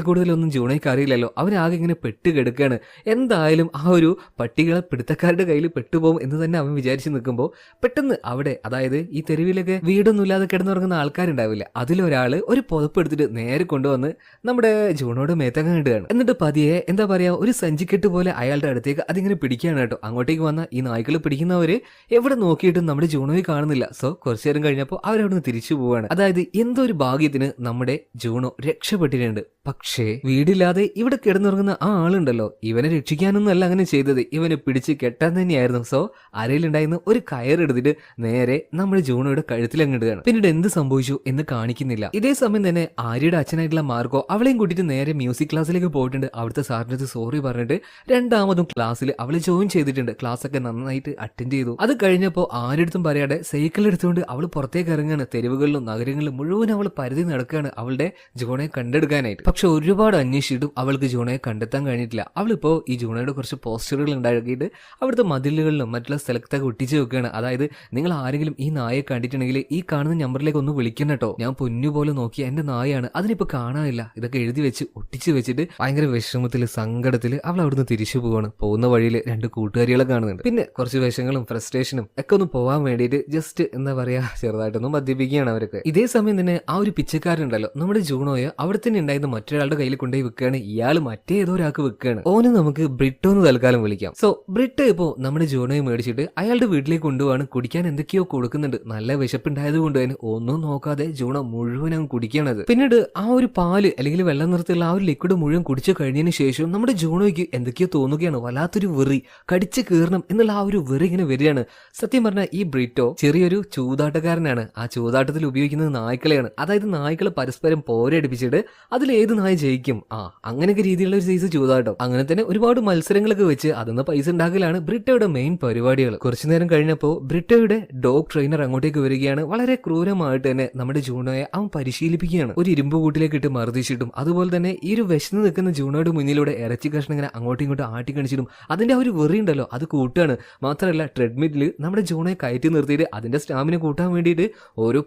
കൂടുതലൊന്നും ജൂണോയ്ക്ക് അറിയില്ലല്ലോ. അവനാകെ ഇങ്ങനെ പെട്ട് കിടക്കുകയാണ് എന്തായാലും ആ ഒരു പട്ടികളെ പിടുത്തക്കാരുടെ കയ്യിൽ പെട്ടുപോകും എന്ന് തന്നെ അവൻ വിചാരിച്ചു നിൽക്കുമ്പോൾ പെട്ടെന്ന് അവിടെ അതായത് ഈ തെരുവിലൊക്കെ വീടൊന്നും ഇല്ലാതെ കിടന്നുറങ്ങുന്ന ആൾക്കാരുണ്ടാവില്ല. അതിലൊരാൾ ഒരു പുതപ്പ് എടുത്തിട്ട് നേരെ കൊണ്ടുവന്ന് നമ്മുടെ ജൂണോട് മേത്തങ്ങ ഇടുകയാണ്. എന്നിട്ട് പതിയെ എന്താ പറയാ ഒരു സഞ്ചിക്കെട്ട് പോലെ അയാളുടെ അടുത്തേക്ക് അതിങ്ങനെ പിടിക്കുകയാണ് കേട്ടോ. അങ്ങോട്ടേക്ക് വന്ന ഈ നായ്ക്കൾ പിടിക്കുന്നവര് എവിടെ നോക്കിയിട്ടും നമ്മുടെ ജൂണോയെ കാണുന്നില്ല. സോ കുറച്ചു നേരം കഴിഞ്ഞപ്പോൾ അവരവിടുന്ന് തിരിച്ചു പോവാണ് അതായത് എന്തോ ഒരു ഭാഗ്യത്തിന് നമ്മുടെ ജൂണോ രക്ഷപ്പെട്ടിട്ടുണ്ട്. പക്ഷേ വീടില്ലാതെ ഇവിടെ കിടന്നുറങ്ങുന്ന ആ ആളുണ്ടല്ലോ. ഇവനെ രക്ഷിക്കാനൊന്നും അല്ല അങ്ങനെ ചെയ്തത്. ഇവനെ പിടിച്ച് കെട്ടാൻ തന്നെയായിരുന്നു. സോ അരയിലുണ്ടായിരുന്ന ഒരു കയറെടുത്തിട്ട് നേരെ നമ്മുടെ ജൂണോയുടെ കഴുത്തിലങ്ങിടുകയാണ് പിന്നീട് എന്ത് സംഭവിച്ചു എന്ന് കാണിക്കുന്നില്ല. ഇതേ സമയം തന്നെ ആര്യയുടെ അച്ഛനായിട്ടുള്ള മാർക്കോ അവളെയും കൂട്ടിയിട്ട് നേരെ മ്യൂസിക് ക്ലാസ്സിലേക്ക് പോയിട്ടുണ്ട്. അവിടുത്തെ സാറിന്റെ സോറി പറഞ്ഞിട്ട് രണ്ടാമതും ക്ലാസ്സിൽ അവൾ ജോയിൻ ചെയ്തിട്ടുണ്ട്. ക്ലാസ് ഒക്കെ നന്നായിട്ട് അറ്റൻഡ് ചെയ്തു. അത് കഴിഞ്ഞപ്പോൾ അടുത്തും പറയാതെ സൈക്കിൾ എടുത്തുകൊണ്ട് അവൾ പുറത്തേക്ക് ഇറങ്ങുകയാണ്. തെരുവുകളിലും നഗരങ്ങളിലും മുഴുവൻ അവൾ പരിധി നടക്കുകയാണ് അവളുടെ ജോണയെ കണ്ടെടുക്കാനായിട്ട്. പക്ഷെ ഒരുപാട് അന്വേഷിച്ചിട്ടും അവൾക്ക് ജോണയെ കണ്ടെത്താൻ കഴിഞ്ഞിട്ടില്ല. അവളിപ്പോ ഈ ജോണയുടെ കുറച്ച് പോസ്റ്ററുകൾ ഉണ്ടാക്കിയിട്ട് അവിടുത്തെ മതിലുകളിലും മറ്റുള്ള സ്ഥലത്തൊക്കെ ഒട്ടിച്ച് വെക്കുകയാണ്. അതായത് നിങ്ങൾ ആരെങ്കിലും ഈ നായയെ കണ്ടിട്ടുണ്ടെങ്കിൽ ഈ കാണുന്ന നമ്പറിലേക്ക് ഒന്ന് വിളിക്കണം കേട്ടോ. ഞാൻ പൊന്നു പോലെ നോക്കി എന്റെ നായയാണ്. അതിനിപ്പോ കാണാനില്ല. ഇതൊക്കെ എഴുതി വെച്ച് ഒട്ടിച്ച് വെച്ചിട്ട് ഭയങ്കര വിഷമത്തിൽ സങ്കടത്തിൽ അവൾ അവിടുന്ന് തിരിച്ചു പോവാണ്. പോകുന്ന വഴിയിൽ രണ്ട് കൂട്ടുകാരികളെ കാണുന്നുണ്ട്. പിന്നെ കുറച്ച് വിഷങ്ങളും ഫ്രസ്ട്രേഷനും ഒക്കെ ഒന്ന് പോവാൻ വേണ്ടിയിട്ട് ജസ്റ്റ് എന്താ പറയാ ചെറുതായിട്ടൊന്ന് മദ്യപിക്കുകയാണ് അവരൊക്കെ. ഇതേ സമയം തന്നെ ആ ഒരു പിച്ചക്കാരുണ്ടല്ലോ നമ്മുടെ ജൂണോയെ അവിടെ തന്നെ ഉണ്ടായിരുന്ന മറ്റൊരാളുടെ കയ്യിൽ കൊണ്ടുപോയി വെക്കുകയാണ് ഇയാൾ മറ്റേ ഏതോ ഒരാൾക്ക് വെക്കുകയാണ് ഓന് നമുക്ക് ബ്രിട്ടോ എന്ന് തൽക്കാലം വിളിക്കാം. സോ ബ്രിട്ട് ഇപ്പോ നമ്മുടെ ജൂണോയെ മേടിച്ചിട്ട് അയാളുടെ വീട്ടിലേക്ക് കൊണ്ടുപോവാണ്. കുടിക്കാൻ എന്തൊക്കെയോ കൊടുക്കുന്നുണ്ട്. നല്ല വിശപ്പുണ്ടായത് കൊണ്ട് തന്നെ ഒന്നും നോക്കാതെ ജൂണോ മുഴുവൻ അങ്ങ് കുടിക്കണത് പിന്നീട് ആ ഒരു പാൽ അല്ലെങ്കിൽ വെള്ളം നിറത്തിലുള്ള ആ ഒരു ലിക്വിഡ് മുഴുവൻ കുടിച്ചു കഴിഞ്ഞതിന് ശേഷം നമ്മുടെ ജൂണോയ്ക്ക് എന്തൊക്കെയോ തോന്നുകയാണ്. വല്ലാത്തൊരു വെറി കടിച്ചു കീറണം എന്നുള്ള ആ ഒരു വെറി ഇങ്ങനെ വരികയാണ്. സത്യം പറഞ്ഞാൽ ഈ ബ്രിട്ടോ ചെറിയൊരു ചൂതാട്ടക്കാരനാണ്. ആ ചൂതാട്ടത്തിൽ ഉപയോഗിക്കുന്നത് നായ്ക്കളെയാണ്. അതായത് നായ്ക്കളെ പരസ്പരം പോരടിപ്പിച്ചിട്ട് അതിൽ ഏത് നായ ജയിക്കും? ആ അങ്ങനെയൊക്കെ രീതിയിലുള്ള ഒരു സൈസ് ചൂതാട്ടോ. അങ്ങനെ തന്നെ ഒരുപാട് മത്സരങ്ങളൊക്കെ വെച്ച് അതിന്ന് പൈസ ഉണ്ടാക്കലാണ് ബ്രിട്ടോയുടെ മെയിൻ പരിപാടികൾ. കുറച്ചു നേരം കഴിഞ്ഞപ്പോൾ ബ്രിട്ടോയുടെ ഡോഗ് ട്രെയിനർ അങ്ങോട്ടേക്ക് വരികയാണ്. വളരെ ക്രൂരമായിട്ട് തന്നെ നമ്മുടെ ജൂണോയെ അവൻ പരിശീലിപ്പിക്കുകയാണ്. ഒരു ഇരുമ്പ് കൂട്ടിലേക്ക് ഇട്ട് മർദ്ദിച്ചിട്ടും അതുപോലെ തന്നെ ഈ ഒരു വിശന്ന് നിൽക്കുന്ന ജൂണോയുടെ മുന്നിലൂടെ ഇറച്ചി കഷ്ണം ഇങ്ങനെ അങ്ങോട്ടും ഇങ്ങോട്ടും ആട്ടി കാണിച്ചിട്ടും അതിന്റെ ഒരു വെറി ഉണ്ടല്ലോ. അത് കൂട്ടാണ്. മാത്രമല്ല ട്രെഡ്മിറ്റിൽ നമ്മുടെ ജൂണോയെ കയറ്റി നിർത്തിയിട്ട് അതിന്റെ സ്റ്റാമിന കൂട്ടാൻ വേണ്ടിയിട്ട് ഓരോ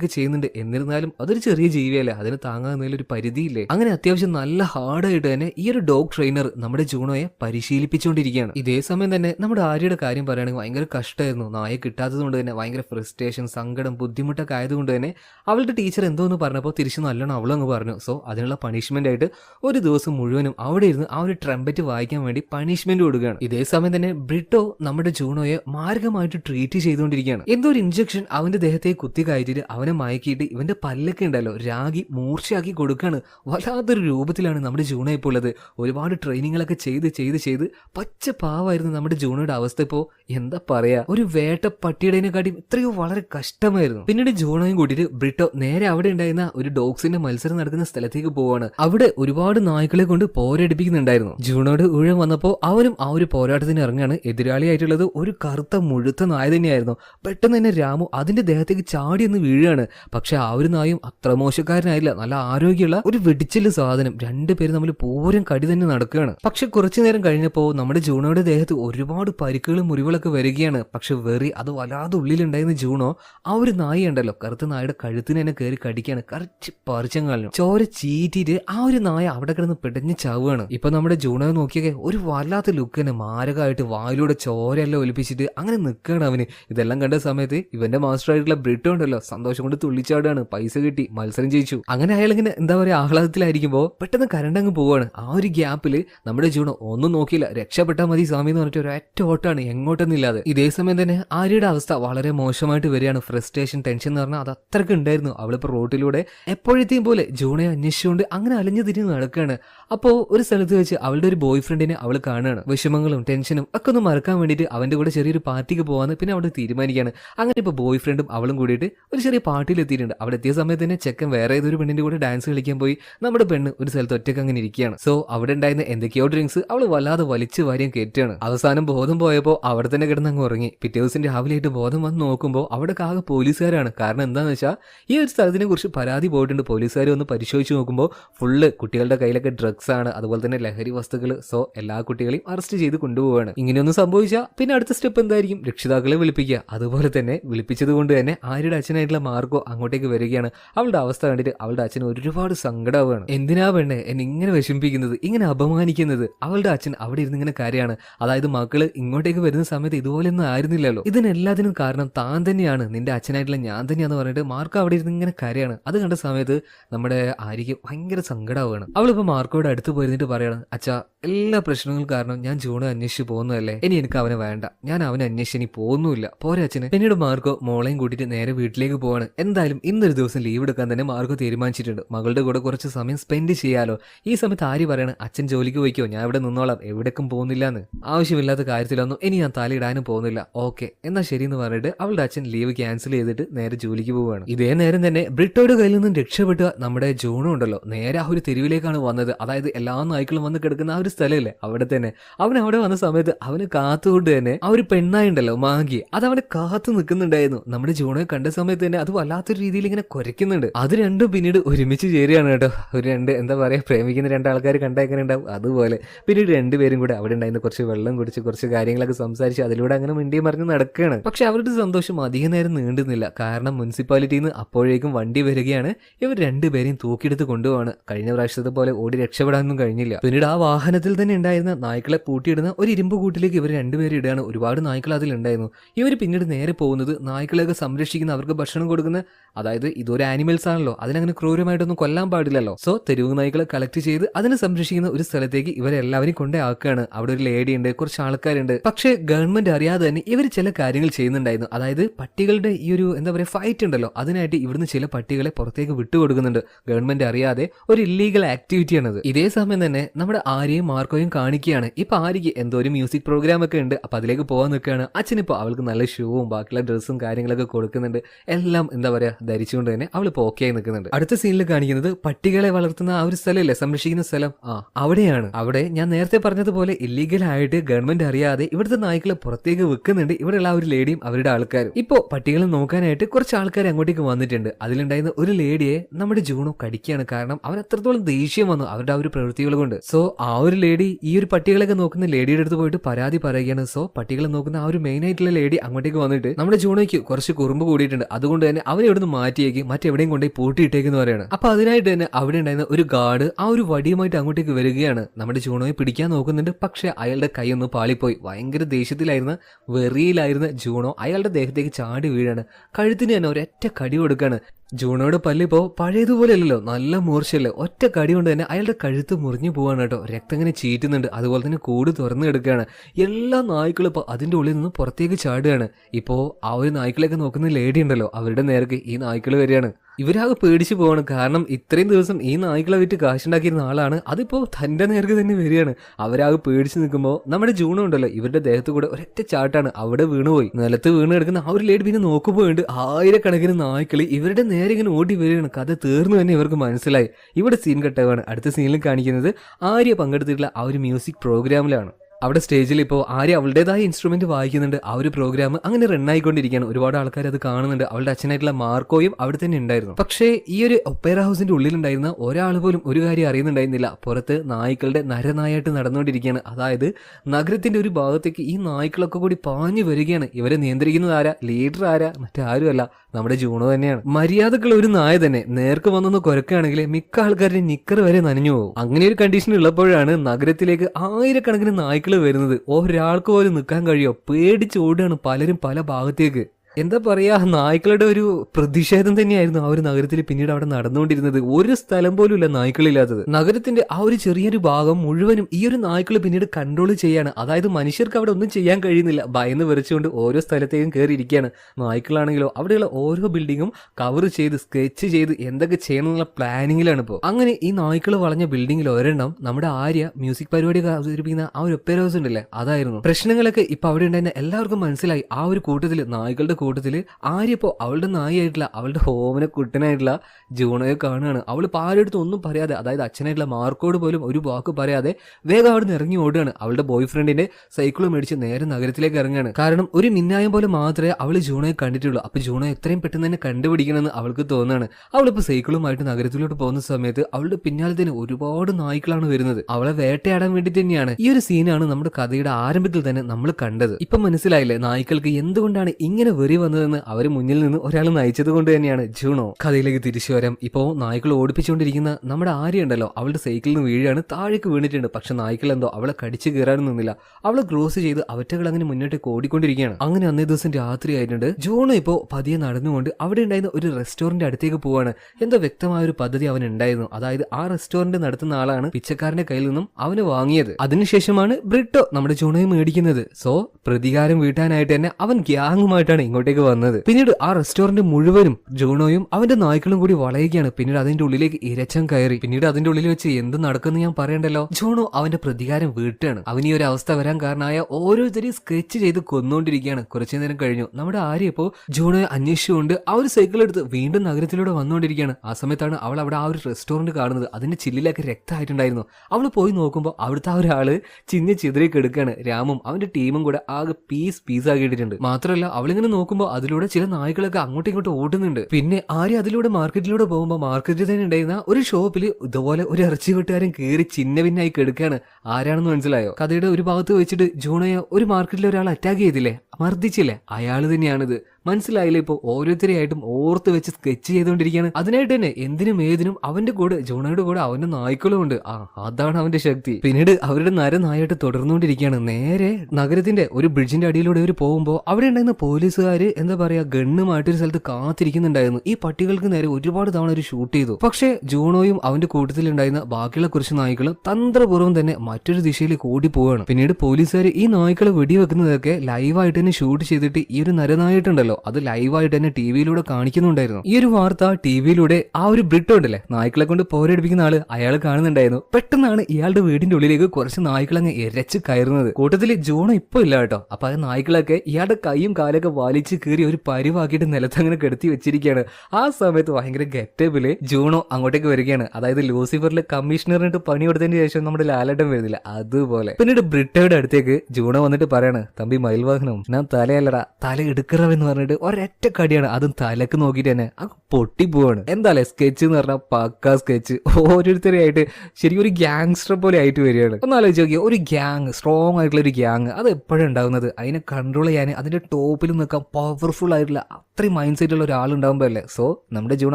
പരിപാടികളൊക്കെ ചെയ്യുന്നുണ്ട്. എന്നിരുന്നാലും അതൊരു ചെറിയ ജീവിയല്ലേ. അതിന് താങ്ങാൻ ഒരു പരിധിയില്ലേ? അങ്ങനെ അത്യാവശ്യം നല്ല ഹാർഡായിട്ട് തന്നെ ഈ ഒരു ഡോഗ് ട്രെയിനർ നമ്മുടെ ജൂണോയെ പരിശീലിപ്പിച്ചുകൊണ്ടിരിക്കുകയാണ്. ഇതേ സമയം തന്നെ നമ്മുടെ ആര്യയുടെ കാര്യം പറയുകയാണെങ്കിൽ ഭയങ്കര കഷ്ടമായിരുന്നു. നായ കിട്ടാത്തത് കൊണ്ട് തന്നെ ഭയങ്കര ഫ്രസ്ട്രേഷൻ സങ്കടം ബുദ്ധിമുട്ടൊക്കെ ആയതുകൊണ്ട് തന്നെ അവളുടെ ടീച്ചർ എന്തോ എന്ന് പറഞ്ഞപ്പോൾ തിരിച്ച് നല്ലോണം അവളങ്ങ് പറഞ്ഞു. സോ അതിനുള്ള പണിഷ്മെന്റ് ആയിട്ട് ഒരു ദിവസം മുഴുവനും അവിടെ ഇരുന്ന് ആ ഒരു ട്രംപറ്റ് വായിക്കാൻ വേണ്ടി പണിഷ്മെന്റ് കൊടുക്കുകയാണ്. ഇതേ സമയം തന്നെ ബ്രിട്ടോ നമ്മുടെ ജൂണോയെ മാർഗമായിട്ട് ട്രീറ്റ് ചെയ്തുകൊണ്ടിരിക്കുകയാണ്. എന്തോ ഒരു ഇഞ്ചക്ഷൻ അവന്റെ ദേഹത്തെ കുത്തി കയറ്റിയിട്ട് അവനെ മയക്കിയിട്ട് ഇവന്റെ പല്ലൊക്കെ ഉണ്ടല്ലോ. രാഗി മൂർച്ചയാക്കി കൊടുക്കുകയാണ് വല്ലാത്തൊരു രൂപത്തിലാണ് നമ്മുടെ ജൂണോ ഇപ്പോൾ ഉള്ളത്. ഒരുപാട് ട്രെയിനിങ്ങളൊക്കെ ചെയ്ത് ചെയ്ത് ചെയ്ത് പച്ച പാവായിരുന്നു നമ്മുടെ ജൂണോയുടെ അവസ്ഥ ഇപ്പോ എന്താ പറയാ? ഒരു വേട്ട പട്ടിയുടേനെക്കാട്ടി ഇത്രയോ വളരെ കഷ്ടമായിരുന്നു. പിന്നീട് ജൂണോയും കൂട്ടിയിട്ട് ബ്രിട്ടോ നേരെ അവിടെ ഉണ്ടായിരുന്ന ഒരു ഡോഗ്സിന്റെ മത്സരം നടക്കുന്ന സ്ഥലത്തേക്ക് പോവാണ്. അവിടെ ഒരുപാട് നായ്ക്കളെ കൊണ്ട് പോരടിപ്പിക്കുന്നുണ്ടായിരുന്നു. ജൂണോട് ഊഴം വന്നപ്പോൾ അവരും ആ ഒരു പോരാട്ടത്തിന് ഇറങ്ങാണ്. എതിരാളിയായിട്ടുള്ളത് ഒരു കറുത്ത മുഴുത്ത നായ തന്നെയായിരുന്നു. പെട്ടെന്ന് തന്നെ രാമു അതിന്റെ ദേഹത്തേക്ക് ചാടി ഒന്ന് വീഴുകയാണ് പക്ഷെ ആ ഒരു നായും അത്ര മോശക്കാരനായില്ല. നല്ല ആരോഗ്യമുള്ള ഒരു വെടിച്ചിൽ സാധനം. രണ്ടുപേരും തമ്മിൽ പൂരം കടി തന്നെ നടക്കുകയാണ്. പക്ഷെ കുറച്ചു നേരം കഴിഞ്ഞപ്പോൾ നമ്മുടെ ജൂണോയുടെ ദേഹത്ത് ഒരുപാട് പരിക്കുകളും മുറിവുകളൊക്കെ വരികയാണ്. പക്ഷെ വെറി അത് വല്ലാതെ ഉള്ളിലുണ്ടായിരുന്ന ജൂണോ ആ ഒരു നായ ഉണ്ടല്ലോ കറുത്ത നായയുടെ കഴുത്തിന് തന്നെ കയറി കടിക്കാണ് കറച്ച് പറിച്ചും ചോര ചീറ്റിട്ട് ആ ഒരു നായ അവിടെ കിടന്ന് പിടഞ്ഞ് ചാവുകയാണ്. ഇപ്പൊ നമ്മുടെ ജൂണോ നോക്കിയൊക്കെ ഒരു വല്ലാത്ത ലുക്ക് തന്നെ. മാരകമായിട്ട് വായിലൂടെ ചോരയെല്ലാം ഒലിപ്പിച്ചിട്ട് അങ്ങനെ നിൽക്കുകയാണ് അവന്. ഇതെല്ലാം കണ്ട സമയത്ത് ഇവന്റെ മാസ്റ്റർ ആയിട്ടുള്ള ബ്രിട്ടോ ഉണ്ടല്ലോ. സന്തോഷം കൊണ്ട് തുള്ളിച്ചാടാണ് പൈസ കിട്ടി മത്സരം ജയിച്ചു. അങ്ങനെ അയാൾ ഇങ്ങനെ എന്താ പറയാ ആഹ്ലാദത്തിലായിരിക്കുമ്പോ പെട്ടെന്ന് കരണ്ട് അങ്ങ് പോവാണ് ആ ഒരു ഗ്യാപ്പിൽ നമ്മുടെ ജൂണോ ഒന്നും നോക്കിയില്ല. രക്ഷപ്പെട്ടാൽ മതി സ്വാമി എന്ന് പറഞ്ഞിട്ട് ഒരൊറ്റ ഓട്ടാണ് എങ്ങോട്ടെന്നില്ലാതെ ഇതേ സമയം തന്നെ ആര്യയുടെ അവസ്ഥ വളരെ മോശമായിട്ട് വരികയാണ്. ഫ്രസ്ട്രേഷൻ ടെൻഷൻ എന്ന് പറഞ്ഞാൽ അത് അത്രയ്ക്ക് ഉണ്ടായിരുന്നു. അവളിപ്പോ റോട്ടിലൂടെ എപ്പോഴത്തെയും പോലെ ജൂണെ അന്വേഷിച്ചുകൊണ്ട് അങ്ങനെ അലഞ്ഞു തിരിഞ്ഞ് നടക്കുകയാണ്. അപ്പോൾ ഒരു സ്ഥലത്ത് വെച്ച് അവളുടെ ഒരു ബോയ് ഫ്രണ്ടിനെ അവൾ കാണുകയാണ്. വിഷമങ്ങളും ടെൻഷനും ഒക്കെ ഒന്ന് മറക്കാൻ വേണ്ടിയിട്ട് അവന്റെ കൂടെ ചെറിയൊരു പാർട്ടിക്ക് പോകാന്ന് പിന്നെ അവിടെ തീരുമാനിക്കുകയാണ്. അങ്ങനെ ഇപ്പോൾ ബോയ് ഫ്രണ്ടും അവളും കൂടിയിട്ട് ഒരു ചെറിയ പാട്ടിലെത്തിയിട്ടുണ്ട്. അവിടെ എത്തിയ സമയത്ത് തന്നെ ചെക്കൻ വേറെ ഏതൊരു പെണ്ണിന്റെ കൂടെ ഡാൻസ് കളിക്കാൻ പോയി. നമ്മുടെ പെണ്ണ് ഒരു സ്ഥലത്ത് ഒറ്റയ്ക്ക് അങ്ങനെ ഇരിക്കുകയാണ്. സോ അവിടെ ഉണ്ടായിരുന്ന എന്തൊക്കെയോ ഡ്രിങ്ക്സ് അവൾ വല്ലാതെ വലിച്ചു വാരിയും കയറ്റുകയാണ്. അവസാനം ബോധം പോയപ്പോൾ അവിടെ തന്നെ കിടന്ന് അങ്ങ് ഉറങ്ങി. പിറ്റേ ദിവസം രാവിലെ ആയിട്ട് ബോധം വന്ന് നോക്കുമ്പോൾ അവിടെ ആകെ പോലീസുകാരാണ്. കാരണം എന്താണെന്ന് വെച്ചാൽ ഈ ഒരു സ്ഥലത്തിനെ കുറിച്ച് പരാതി പോയിട്ടുണ്ട്. പോലീസുകാർ ഒന്ന് പരിശോധിച്ച് നോക്കുമ്പോൾ ഫുള്ള് കുട്ടികളുടെ കയ്യിലൊക്കെ ഡ്രഗ്സ് ആണ്. അതുപോലെ തന്നെ ലഹരി വസ്തുക്കൾ സോ എല്ലാ കുട്ടികളെയും അറസ്റ്റ് ചെയ്ത് കൊണ്ടുപോവാണ്. ഇങ്ങനെയൊന്നും സംഭവിച്ചാൽ പിന്നെ അടുത്ത സ്റ്റെപ്പ് എന്തായിരിക്കും? രക്ഷിതാക്കളെ വിളിപ്പിക്കുക. അതുപോലെ തന്നെ വിളിപ്പിച്ചത് കൊണ്ട് തന്നെ ആരുടെ അച്ഛനായിട്ടുള്ള മാർഗോ അങ്ങോട്ടേക്ക് വരികയാണ്. അവളുടെ അവസ്ഥ കണ്ടിട്ട് അവളുടെ അച്ഛന് ഒരുപാട് സങ്കടമാവുകയാണ് എന്തിനാ പെണ്ണെ എന്നെ ഇങ്ങനെ വിഷമിപ്പിക്കുന്നത്? ഇങ്ങനെ അപമാനിക്കുന്നത്? അവളുടെ അച്ഛൻ അവിടെ ഇരുന്ന് ഇങ്ങനെ കാര്യമാണ് അതായത് മക്കൾ ഇങ്ങോട്ടേക്ക് വരുന്ന സമയത്ത് ഇതുപോലെയൊന്നും ആയിരുന്നില്ലല്ലോ. ഇതിനെല്ലാത്തിനും കാരണം താൻ തന്നെയാണ്. നിന്റെ അച്ഛനായിട്ടുള്ള ഞാൻ തന്നെയാന്ന് പറഞ്ഞിട്ട് മാർക്ക് അവിടെ ഇരുന്ന് ഇങ്ങനെ കാര്യമാണ് അത് കണ്ട സമയത്ത് നമ്മുടെ ആര്യക്ക് ഭയങ്കര സങ്കടമാവുകയാണ് അവളിപ്പോ മാർക്കോട് അടുത്ത് പോയിരുന്നിട്ട് പറയാണ് അച്ഛാ എല്ലാ പ്രശ്നങ്ങളും കാരണം ഞാൻ ജൂണ് അന്വേഷിച്ച് പോകുന്നതല്ലേ. ഇനി എനിക്ക് അവനെ വേണ്ട. ഞാൻ അവനെ അന്വേഷിച്ച് ഇനി പോകുന്നുമില്ല. പോരെ അച്ഛന്. പിന്നീട് മാർക്കോ മോളെയും കൂട്ടിയിട്ട് നേരെ വീട്ടിലേക്ക് പോവാണ്. എന്തായാലും ഇന്നൊരു ദിവസം ലീവ് എടുക്കാൻ തന്നെ മാർക്കോ തീരുമാനിച്ചിട്ടുണ്ട്. മകളുടെ കൂടെ കുറച്ച് സമയം സ്പെൻഡ് ചെയ്യാലോ. ഈ സമയത്ത് ആര് പറയണം? അച്ഛൻ ജോലിക്ക് പോയിക്കോ? ഞാൻ ഇവിടെ നിന്നോളാം. എവിടേക്കും പോകുന്നില്ല എന്ന് ആവശ്യമില്ലാത്ത കാര്യത്തിലൊന്നും ഇനി ഞാൻ തലയിടാനും പോകുന്നില്ല. ഓക്കെ എന്നാ ശരി എന്ന് പറഞ്ഞിട്ട് അവളുടെ അച്ഛൻ ലീവ് ക്യാൻസൽ ചെയ്തിട്ട് നേരെ ജോലിക്ക് പോവുകയാണ്. ഇതേ നേരം തന്നെ ബ്രിട്ടോയുടെ കയ്യിൽ നിന്നും രക്ഷപ്പെട്ട നമ്മുടെ ജോണും ഉണ്ടല്ലോ. നേരെ ആ ഒരു തെരുവിലേക്കാണ് വന്നത്. അതായത് എല്ലാ നായ്ക്കളും വന്ന് കിടക്കുന്ന ആ ഒരു സ്ഥലമില്ലേ? അവിടെ തന്നെ. അവൻ അവിടെ വന്ന സമയത്ത് അവന് കാത്തുകൊണ്ട് തന്നെ ആ ഒരു പെണ്ണായി ഉണ്ടല്ലോ മാഗി അത് അവനെ കാത്തു നിൽക്കുന്നുണ്ടായിരുന്നു. നമ്മുടെ ജോണെ കണ്ട സമയത്ത് തന്നെ അത് വല്ലാത്തൊരു രീതിയിൽ ഇങ്ങനെ കുരയ്ക്കുന്നുണ്ട്. അത് രണ്ടും പിന്നീട് ഒരുമിച്ച് ചേരുകയാണ് കേട്ടോ. ഒരു രണ്ട് എന്താ പറയുക പ്രേമിക്കുന്ന രണ്ടാൾക്കാർ കണ്ടാൽ എങ്ങനെ ഉണ്ടാവും? അതുപോലെ. പിന്നീട് രണ്ടുപേരും കൂടെ അവിടെ ഉണ്ടായിരുന്ന കുറച്ച് വെള്ളം കുടിച്ച് കുറച്ച് കാര്യങ്ങളൊക്കെ സംസാരിച്ച് അതിലൂടെ അങ്ങനെ മിണ്ടിയും മറിഞ്ഞ് നടക്കുകയാണ്. പക്ഷെ അവരുടെ സന്തോഷം അധികനേരം നീണ്ടുന്നില്ല കാരണം മുനിസിപ്പാലിറ്റിയിൽ നിന്ന് അപ്പോഴേക്കും വണ്ടി വരികയാണ്. ഇവർ രണ്ടുപേരെയും തൂക്കിയെടുത്ത് കൊണ്ടുപോവാണ്. കഴിഞ്ഞ പ്രാവശ്യത്തെ പോലെ ഓടി രക്ഷപ്പെടാനൊന്നും കഴിഞ്ഞില്ല. പിന്നീട് ആ വാഹനത്തിൽ തന്നെ ഉണ്ടായിരുന്ന നായ്ക്കളെ പൂട്ടിയിടുന്ന ഒരു ഇരുമ്പ് കൂട്ടിലേക്ക് ഇവർ രണ്ടുപേരും ഇടുകയാണ്. ഒരുപാട് നായ്ക്കൾ അതിലുണ്ടായിരുന്നു. ഇവർ പിന്നീട് നേരെ പോകുന്നത് നായ്ക്കളെയൊക്കെ സംരക്ഷിക്കുന്ന അവർക്ക് ഭക്ഷണം കൊടുക്കുന്ന അതായത് ഇതൊരു ആനിമൽസ് ആണല്ലോ അതിനങ്ങനെ ക്രൂരമായിട്ടൊന്നും കൊല്ലാൻ പാടില്ലല്ലോ. സോ തെരുവ് നായ്ക്കളെ കളക്ട് ചെയ്ത് അതിനെ സംരക്ഷിക്കുന്ന ഒരു സ്ഥലത്തേക്ക് ഇവരെല്ലാവരും കൊണ്ടേ ആക്കുകയാണ്. അവിടെ ഒരു ലേഡി ഉണ്ട് കുറച്ച് ആൾക്കാരുണ്ട്. പക്ഷേ ഗവൺമെന്റ് അറിയാതെ തന്നെ ഇവർ ചില കാര്യങ്ങൾ ചെയ്യുന്നുണ്ടായിരുന്നു. അതായത് പട്ടികളുടെ ഈ ഒരു എന്താ പറയുക ഫൈറ്റ് ഉണ്ടല്ലോ അതിനായിട്ട് ഇവിടുന്ന് ചില പട്ടികളെ പുറത്തേക്ക് വിട്ടുകൊടുക്കുന്നുണ്ട്. ഗവൺമെന്റ് അറിയാതെ ഒരു ഇല്ലീഗൽ ആക്ടിവിറ്റിയാണത് ഇതേ സമയം തന്നെ നമ്മുടെ ആര്യയും മാർക്കോയും കാണിക്കുകയാണ്. ഇപ്പൊ ആര്യയ്ക്ക് എന്തോ ഒരു മ്യൂസിക് പ്രോഗ്രാം ഒക്കെ ഉണ്ട്. അപ്പൊ അതിലേക്ക് പോകാൻ നിൽക്കുകയാണ്. അച്ഛനിപ്പോ അവൾക്ക് നല്ല ഷൂവും ബാക്കിയുള്ള ഡ്രസ്സും കാര്യങ്ങളൊക്കെ കൊടുക്കുന്നുണ്ട്. എല്ലാം എന്താ പറയാ ധരിച്ചുകൊണ്ട് തന്നെ അവൾ ഇപ്പോൾ ഓക്കെ ആയി നിൽക്കുന്നുണ്ട്. അടുത്ത സീനിൽ കാണിക്കുന്നത് പട്ടികളെ വളർത്തുന്ന ആ ഒരു സ്ഥലമല്ലേ സംരക്ഷിക്കുന്ന സ്ഥലം? ആ അവിടെയാണ്. അവിടെ ഞാൻ നേരത്തെ പറഞ്ഞതുപോലെ ഇല്ലീഗൽ ആയിട്ട് ഗവൺമെന്റ് അറിയാതെ ഇവിടുത്തെ നായ്ക്കളെ പുറത്തേക്ക് വെക്കുന്നുണ്ട് ഇവിടെയുള്ള ആ ഒരു ലേഡിയും അവരുടെ ആൾക്കാരും. ഇപ്പോ പട്ടികളെ നോക്കാനായിട്ട് കുറച്ച് ആൾക്കാർ അങ്ങോട്ടേക്ക് വന്നിട്ടുണ്ട്. അതിലുണ്ടായിരുന്ന ഒരു ലേഡിയെ നമ്മുടെ ജൂണോ കടിക്കുകയാണ്. കാരണം അവൻ അത്രത്തോളം ദേഷ്യം വന്നു അവരുടെ ആ ഒരു പ്രവൃത്തികൾ കൊണ്ട്. സോ ആ ഒരു ലേഡി ഈ ഒരു പട്ടികളൊക്കെ നോക്കുന്ന ലേഡിയുടെ അടുത്ത് പോയിട്ട് പരാതി പറയുകയാണ്. സോ പട്ടികളെ നോക്കുന്ന ആ ഒരു മെയിൻ ആയിട്ടുള്ള ലേഡി അങ്ങോട്ടേക്ക് വന്നിട്ട് നമ്മുടെ ജൂണോയ്ക്ക് കുറച്ച് കുറുമ്പ് കൂടിയിട്ടുണ്ട്. അതുകൊണ്ട് തന്നെ അവനെ ഇവിടുന്ന് മാറ്റിയേക്ക് മറ്റെവിടെയും കൊണ്ടുപോയി പൂട്ടിയിട്ടേക്കെന്ന് പറയാണ്. അപ്പൊ അതിനായിട്ട് തന്നെ അവിടെ ഉണ്ടായിരുന്ന ഒരു ഗാർഡ് ആ ഒരു വടിയുമായിട്ട് അങ്ങോട്ടേക്ക് വരികയാണ്. നമ്മുടെ ജൂണോയെ പിടിക്കാൻ നോക്കുന്നുണ്ട്. പക്ഷെ അയാളുടെ കൈ ഒന്ന് പാളിപ്പോയി. ഭയങ്കര ദേഷ്യത്തിലായിരുന്ന വെറിയിലായിരുന്ന ജൂണോ അയാളുടെ ദേഹത്തേക്ക് ചാടി വീഴാണ്. കഴുത്തിന് തന്നെ ഒരൊറ്റ കടി കൊടുക്കാണ്. ജൂണോയുടെ പല്ലിപ്പോ പഴയതുപോലെ അല്ലല്ലോ നല്ല മൂർച്ചയല്ലേ. ഒറ്റ കടി കൊണ്ട് തന്നെ അയാളുടെ കഴുത്ത് മുറിഞ്ഞു പോവാണ് കേട്ടോ. രക്തം ഇങ്ങനെ ചീറ്റുന്നുണ്ട്. അതുപോലെ തന്നെ കൂട് തുറന്നു കിടക്കുകയാണ്. എല്ലാ നായ്ക്കളും ഇപ്പോൾ അതിന്റെ ഉള്ളിൽ നിന്ന് പുറത്തേക്ക് ചാടുകയാണ്. ഇപ്പോ ആ ഒരു നായ്ക്കളെയൊക്കെ നോക്കുന്ന ലേഡി ഉണ്ടല്ലോ. അവരുടെ നേർക്ക് ഈ നായ്ക്കൾ വരികയാണ്. ഇവരാകെ പേടിച്ചു പോവാണ്. കാരണം ഇത്രയും ദിവസം ഈ നായ്ക്കളെ വിറ്റ് കാശുണ്ടാക്കിയിരുന്ന ആളാണ്. അതിപ്പോ തന്റെ നേർക്ക് തന്നെ വരികയാണ്. അവരാകെ പേടിച്ച് നിൽക്കുമ്പോൾ നമ്മുടെ ജൂണും ഉണ്ടല്ലോ. ഇവരുടെ ദേഹത്ത് കൂടെ ഒരൊറ്റ ചാട്ടാണ്. അവിടെ വീണുപോയി. നിലത്ത് വീണ് കിടക്കുന്ന ആ ഒരു ലേഡി പിന്നെ നോക്കുമ്പോഴുണ്ട്. ആയിരക്കണക്കിന് നായ്ക്കൾ ഇവരുടെ നേരെ ഇങ്ങനെ ഓടി വരികയാണ്. കഥ തീർന്നു തന്നെ ഇവർക്ക് മനസ്സിലായി. ഇവിടെ സീൻ കട്ടവാണ് അടുത്ത സീനിൽ കാണിക്കുന്നത് ആര്യ പങ്കെടുത്തിട്ടുള്ള ആ ഒരു മ്യൂസിക് പ്രോഗ്രാമിലാണ് അവിടെ സ്റ്റേജിൽ ഇപ്പോൾ ആര്യ അവളുടേതായ ഇൻസ്ട്രുമെന്റ് വായിക്കുന്നുണ്ട് ആ ഒരു പ്രോഗ്രാം അങ്ങനെ റൺ ആയിക്കൊണ്ടിരിക്കുകയാണ്. ഒരുപാട് ആൾക്കാർ അത് കാണുന്നുണ്ട്. അവളുടെ അച്ഛനായിട്ടുള്ള മാർക്കോയും അവിടെ തന്നെ ഉണ്ടായിരുന്നു. പക്ഷേ ഈ ഒരു ഒപ്പേറ ഹൗസിന്റെ ഉള്ളിലുണ്ടായിരുന്ന ഒരാൾ പോലും ഒരു കാര്യം അറിയുന്നുണ്ടായിരുന്നില്ല. പുറത്ത് നായ്ക്കളുടെ നരനായായിട്ട് നടന്നുകൊണ്ടിരിക്കുകയാണ്. അതായത് നഗരത്തിന്റെ ഒരു ഭാഗത്തേക്ക് ഈ നായ്ക്കളൊക്കെ കൂടി പാഞ്ഞു വരികയാണ്. ഇവരെ നിയന്ത്രിക്കുന്നത് ആരാ? ലീഡർ ആരാ? മറ്റാരുമല്ല. നമ്മുടെ ജൂണോ തന്നെയാണ്. മര്യാദക്കുള്ള ഒരു നായ തന്നെ. നേർക്ക് വന്നൊന്ന് കുരക്കുകയാണെങ്കിൽ മിക്ക ആൾക്കാരുടെ നിക്കർ വരെ നനഞ്ഞു പോകും. അങ്ങനെ ഒരു കണ്ടീഷൻ ഉള്ളപ്പോഴാണ് നഗരത്തിലേക്ക് ആയിരക്കണക്കിന് നായ്ക്കൾ വരുന്നത്. ഒരാൾക്ക് പോലും നിൽക്കാൻ കഴിയോ? പേടിച്ച് ഓടുകയാണ് പലരും പല ഭാഗത്തേക്ക്. എന്താ പറയാ നായ്ക്കളുടെ ഒരു പ്രതിഷേധം തന്നെയായിരുന്നു ആ ഒരു നഗരത്തിൽ പിന്നീട് അവിടെ നടന്നുകൊണ്ടിരുന്നത്. ഒരു സ്ഥലം പോലും ഇല്ല നായ്ക്കളില്ലാത്തത്. നഗരത്തിന്റെ ആ ഒരു ചെറിയൊരു ഭാഗം മുഴുവനും ഈ ഒരു നായ്ക്കൾ പിന്നീട് കൺട്രോൾ ചെയ്യാണ്. അതായത് മനുഷ്യർക്ക് അവിടെ ഒന്നും ചെയ്യാൻ കഴിയുന്നില്ല. ഭയന്ന് വിറച്ചുകൊണ്ട് ഓരോ സ്ഥലത്തേക്കും കയറി ഇരിക്കുകയാണ് നായ്ക്കളാണെങ്കിലോ അവിടെയുള്ള ഓരോ ബിൽഡിങ്ങും കവർ ചെയ്ത് സ്കെച്ച് ചെയ്ത് എന്തൊക്കെ ചെയ്യണം എന്നുള്ള പ്ലാനിങ്ങിലാണ് ഇപ്പോൾ അങ്ങനെ ഈ നായ്ക്കൾ വളഞ്ഞ ബിൽഡിങ്ങിൽ ഒരെണ്ണം നമ്മുടെ ആര്യ മ്യൂസിക് പരിപാടി അവതരിപ്പിക്കുന്ന ആ ഒരു ഒപ്പേര ഹൗസ് ഉണ്ടല്ലേ? അതായിരുന്നു. പ്രശ്നങ്ങളൊക്കെ ഇപ്പൊ അവിടെ ഉണ്ടായിരുന്ന എല്ലാവർക്കും മനസ്സിലായി. ആ ഒരു കൂട്ടത്തിൽ നായ്ക്കളുടെ കൂട്ടത്തിൽ ആര്യ ഇപ്പോൾ അവളുടെ നായായിട്ടുള്ള അവളുടെ ഹോമന കുട്ടനായിട്ടുള്ള ജൂണോയെ കാണുകയാണ്. അവൾ പാരെടുത്ത് ഒന്നും പറയാതെ അതായത് അച്ഛനായിട്ടുള്ള മാർക്കോട് പോലും ഒരു വാക്ക് പറയാതെ വേഗം അവിടെ നിന്ന് ഇറങ്ങി ഓടുകയാണ്. അവളുടെ ബോയ് ഫ്രണ്ടിന്റെ സൈക്കിൾ മേടിച്ച് നേരെ നഗരത്തിലേക്ക് ഇറങ്ങുകയാണ്. കാരണം ഒരു മിന്നായം പോലെ മാത്രമേ അവൾ ജൂണോയെ കണ്ടിട്ടുള്ളൂ. അപ്പോൾ ജൂണോ എത്രയും പെട്ടെന്ന് തന്നെ കണ്ടുപിടിക്കണമെന്ന് അവൾക്ക് തോന്നുകയാണ്. അവളിപ്പോൾ സൈക്കിളുമായിട്ട് നഗരത്തിലോട്ട് പോകുന്ന സമയത്ത് അവളുടെ പിന്നാലെ തന്നെ ഒരുപാട് നായ്ക്കളാണ് വരുന്നത്. അവളെ വേട്ടയാടാൻ വേണ്ടി തന്നെയാണ് ഈ ഒരു സീനാണ് നമ്മുടെ കഥയുടെ ആരംഭത്തിൽ തന്നെ നമ്മൾ കണ്ടത്. ഇപ്പം മനസ്സിലായില്ലേ? നായ്ക്കൾക്ക് എന്തുകൊണ്ടാണ് ഇങ്ങനെ വെറി വന്നതെന്ന് അവർ മുന്നിൽ നിന്ന് ഒരാൾ നയിച്ചത് കൊണ്ട് തന്നെയാണ്. ജൂണോ കഥയിലേക്ക് തിരിച്ചു വരാം. ഇപ്പോ നായ്ക്കൾ ഓടിപ്പിച്ചുകൊണ്ടിരിക്കുന്ന നമ്മുടെ ആര്യ ഉണ്ടല്ലോ. അവളുടെ സൈക്കിളിൽ നിന്ന് വീഴാണ് താഴേക്ക് വീണിട്ടുണ്ട്. പക്ഷെ നായ്ക്കൾ എന്തോ അവളെ കടിച്ചു കയറാനും നിന്നില്ല. അവളെ ക്രോസ് ചെയ്ത് അവറ്റകൾ അങ്ങനെ മുന്നോട്ടേക്ക് ഓടിക്കൊണ്ടിരിക്കുകയാണ്. അങ്ങനെ അന്നേ ദിവസം രാത്രി ആയിട്ടുണ്ട്. ജൂണോ ഇപ്പോ പതിയെ നടന്നുകൊണ്ട് അവിടെ ഉണ്ടായിരുന്ന ഒരു റെസ്റ്റോറന്റ് അടുത്തേക്ക് പോവാണ്. എന്തോ വ്യക്തമായ ഒരു പദ്ധതി അവൻ ഉണ്ടായിരുന്നു. അതായത് ആ റെസ്റ്റോറന്റ് നടത്തുന്ന ആളാണ് പിച്ചക്കാരന്റെ കയ്യിൽ നിന്നും അവന് വാങ്ങിയത്. അതിനുശേഷമാണ് ബ്രിട്ടോ നമ്മുടെ ജൂണോയെ മേടിക്കുന്നത്. സോ പ്രതികാരം വീട്ടാനായിട്ട് തന്നെ അവൻ ഗ്യാങ്ങുമായിട്ടാണ് ഇങ്ങോട്ടേക്ക് വന്നത്. പിന്നീട് ആ റെസ്റ്റോറന്റ് മുഴുവനും ജോണോയും അവന്റെ നായ്ക്കളും കൂടി വളയുകയാണ്. പിന്നീട് അതിന്റെ ഉള്ളിലേക്ക് ഇരച്ചം കയറി. പിന്നീട് അതിന്റെ ഉള്ളിൽ വെച്ച് എന്ത് നടക്കുന്നു ഞാൻ പറയണ്ടല്ലോ? ജോണോ അവന്റെ പ്രതികാരം വീട്ടാണ്. അവന് ഈ ഒരു അവസ്ഥ വരാൻ കാരണമായ ഓരോരുത്തരെയും സ്കെച്ച് ചെയ്ത് കൊന്നുകൊണ്ടിരിക്കുകയാണ് കുറച്ചു നേരം കഴിഞ്ഞു. നമ്മുടെ ആര്യ ഇപ്പോ ജൂണോയെ അന്വേഷിച്ചുകൊണ്ട് ആ ഒരു സൈക്കിൾ എടുത്ത് വീണ്ടും നഗരത്തിലൂടെ വന്നുകൊണ്ടിരിക്കുകയാണ് ആ സമയത്താണ് അവൾ അവിടെ ആ ഒരു റെസ്റ്റോറന്റ് കാണുന്നത്. അതിന്റെ ചില്ലിലൊക്കെ രക്തമായിട്ടുണ്ടായിരുന്നു. അവൾ പോയി നോക്കുമ്പോൾ അവിടുത്തെ ആ ഒരാൾ ചിഞ്ഞ് ചിതറി കെടുക്കാണ് രാമും അവന്റെ ടീമും കൂടെ ആകെ പീസ് പീസ് ആക്കിയിട്ടുണ്ട് മാത്രമല്ല അവളിങ്ങനെ നോക്കുമ്പോൾ അതിലൂടെ ചില നായ്ക്കളൊക്കെ അങ്ങോട്ടും ഇങ്ങോട്ടും ഓടുന്നുണ്ട്. പിന്നെ ആര്യ അതിലൂടെ മാർക്കറ്റിലൂടെ പോകുമ്പോൾ മാർക്കറ്റിൽ തന്നെ ഉണ്ടായിരുന്ന ഒരു ഷോപ്പിൽ ഇതുപോലെ ഒരു ഇറച്ചി വെട്ടുകാരൻ കയറി ചിന്ന ഭിന്നായി കെടുക്കാണ്. ആരാണെന്ന് മനസ്സിലായോ? കഥയുടെ ഒരു ഭാഗത്ത് വെച്ചിട്ട് ജൂണയെ ഒരു മാർക്കറ്റിൽ ഒരാൾ അറ്റാക്ക് ചെയ്തില്ലേ? മർദ്ദിച്ചില്ലേ? അയാൾ തന്നെയാണിത്. മനസ്സിലായില്ലേ? ഇപ്പോൾ ഓരോരുത്തരെയായിട്ടും ഓർത്ത് വെച്ച് സ്കെച്ച് ചെയ്തുകൊണ്ടിരിക്കുകയാണ്. അതിനായിട്ട് തന്നെ എന്തിനും ഏതിനും അവന്റെ കൂടെ ജോണയുടെ കൂടെ അവന്റെ നായ്ക്കളും ഉണ്ട് ആ അതാണ് അവന്റെ ശക്തി. പിന്നീട് അവരുടെ നര നായായിട്ട് തുടർന്നുകൊണ്ടിരിക്കുകയാണ്. നേരെ നഗരത്തിന്റെ ഒരു ബ്രിഡ്ജിന്റെ അടിയിലൂടെ അവർ പോകുമ്പോൾ അവിടെ ഉണ്ടായിരുന്ന പോലീസുകാർ എന്താ പറയാ ഗണ്ണുമായിട്ട് ഒരു സ്ഥലത്ത് കാത്തിരിക്കുന്നുണ്ടായിരുന്നു. ഈ പട്ടികൾക്ക് നേരെ ഒരുപാട് തവണ ഒരു ഷൂട്ട് ചെയ്തു. പക്ഷേ ജൂണോയും അവന്റെ കൂട്ടത്തിലുണ്ടായിരുന്ന ബാക്കിയുള്ള കുറച്ച് നായ്ക്കളും തന്ത്രപൂർവം തന്നെ മറ്റൊരു ദിശയിലേക്ക് ഓടി പോവുകയാണ്. പിന്നീട് പോലീസുകാർ ഈ നായ്ക്കളെ വെടിവെക്കുന്നതൊക്കെ ലൈവായിട്ട് തന്നെ ഷൂട്ട് ചെയ്തിട്ട് ഈ ഒരു നരനായിട്ടുണ്ടല്ലോ. അത് ലൈവായിട്ട് തന്നെ ടി വിയിലൂടെ കാണിക്കുന്നുണ്ടായിരുന്നു. ഈ ഒരു വാർത്ത ടി വിയിലൂടെ ആ ഒരു ബ്രിട്ടോ ഉണ്ടല്ലേ നായ്ക്കളെ കൊണ്ട് പോരടിപ്പിക്കുന്ന ആൾ അയാൾ കാണുന്നുണ്ടായിരുന്നു. പെട്ടെന്നാണ് ഇയാളുടെ വീടിന്റെ ഉള്ളിലേക്ക് കുറച്ച് നായ്ക്കളങ്ങ് ഇരച്ച് കയറുന്നത്. കൂട്ടത്തിൽ ജൂണോ ഇപ്പൊ ഇല്ല കേട്ടോ. അപ്പൊ ആ നായ്ക്കളൊക്കെ ഇയാളുടെ കൈയും കാലൊക്കെ വലിച്ചു കീറി ഒരു പരിവാക്കിയിട്ട് നിലത്തങ്ങനെ കെടുത്തി വെച്ചിരിക്കുകയാണ്. ആ സമയത്ത് ഭയങ്കര ഗെറ്റബിൽ ജൂണോ അങ്ങോട്ടേക്ക് വരികയാണ്. അതായത് ലൂസിഫറിലെ കമ്മീഷണറിനിട്ട് പണി കൊടുത്തതിന് ശേഷം നമ്മുടെ ലാലട്ടം വരുന്നില്ല. അതുപോലെ. പിന്നീട് ബ്രിട്ടയുടെ അടുത്തേക്ക് ജൂണോ വന്നിട്ട് പറയാണ് തമ്പി മയിൽവാഹനം ഞാൻ തലയല്ലടാ തല എടുക്കറവെന്ന് പറഞ്ഞിട്ട് ഒരൊറ്റ കടിയാണ്. അതും തലക്ക് നോക്കിയിട്ട് തന്നെ. അത് പൊട്ടി പോവാണ്. എന്താല്ലേ സ്കെച്ച് എന്ന് പറഞ്ഞാൽ പക്ക സ്കെച്ച് ഓരോരുത്തരെയായിട്ട് ശരിക്കും ഒരു ഗ്യാങ്സ്റ്റർ പോലെ ആയിട്ട് വരികയാണ്. ഒന്ന് ആലോചിച്ച് നോക്കിയാൽ ഒരു ഗ്യാങ് സ്ട്രോങ് ആയിട്ടുള്ള ഒരു ഗ്യാങ് അത് എപ്പോഴും ഉണ്ടാകുന്നത് അതിനെ കൺട്രോൾ ചെയ്യാൻ അതിന്റെ ടോപ്പിൽ നിൽക്കാൻ പവർഫുൾ ആയിട്ടുള്ള അത്രയും മൈൻഡ് സെറ്റ് ഉള്ള ഒരാൾ ഒരാളുണ്ടാകുമ്പോൾ അല്ലേ? സോ നമ്മുടെ ജീവൻ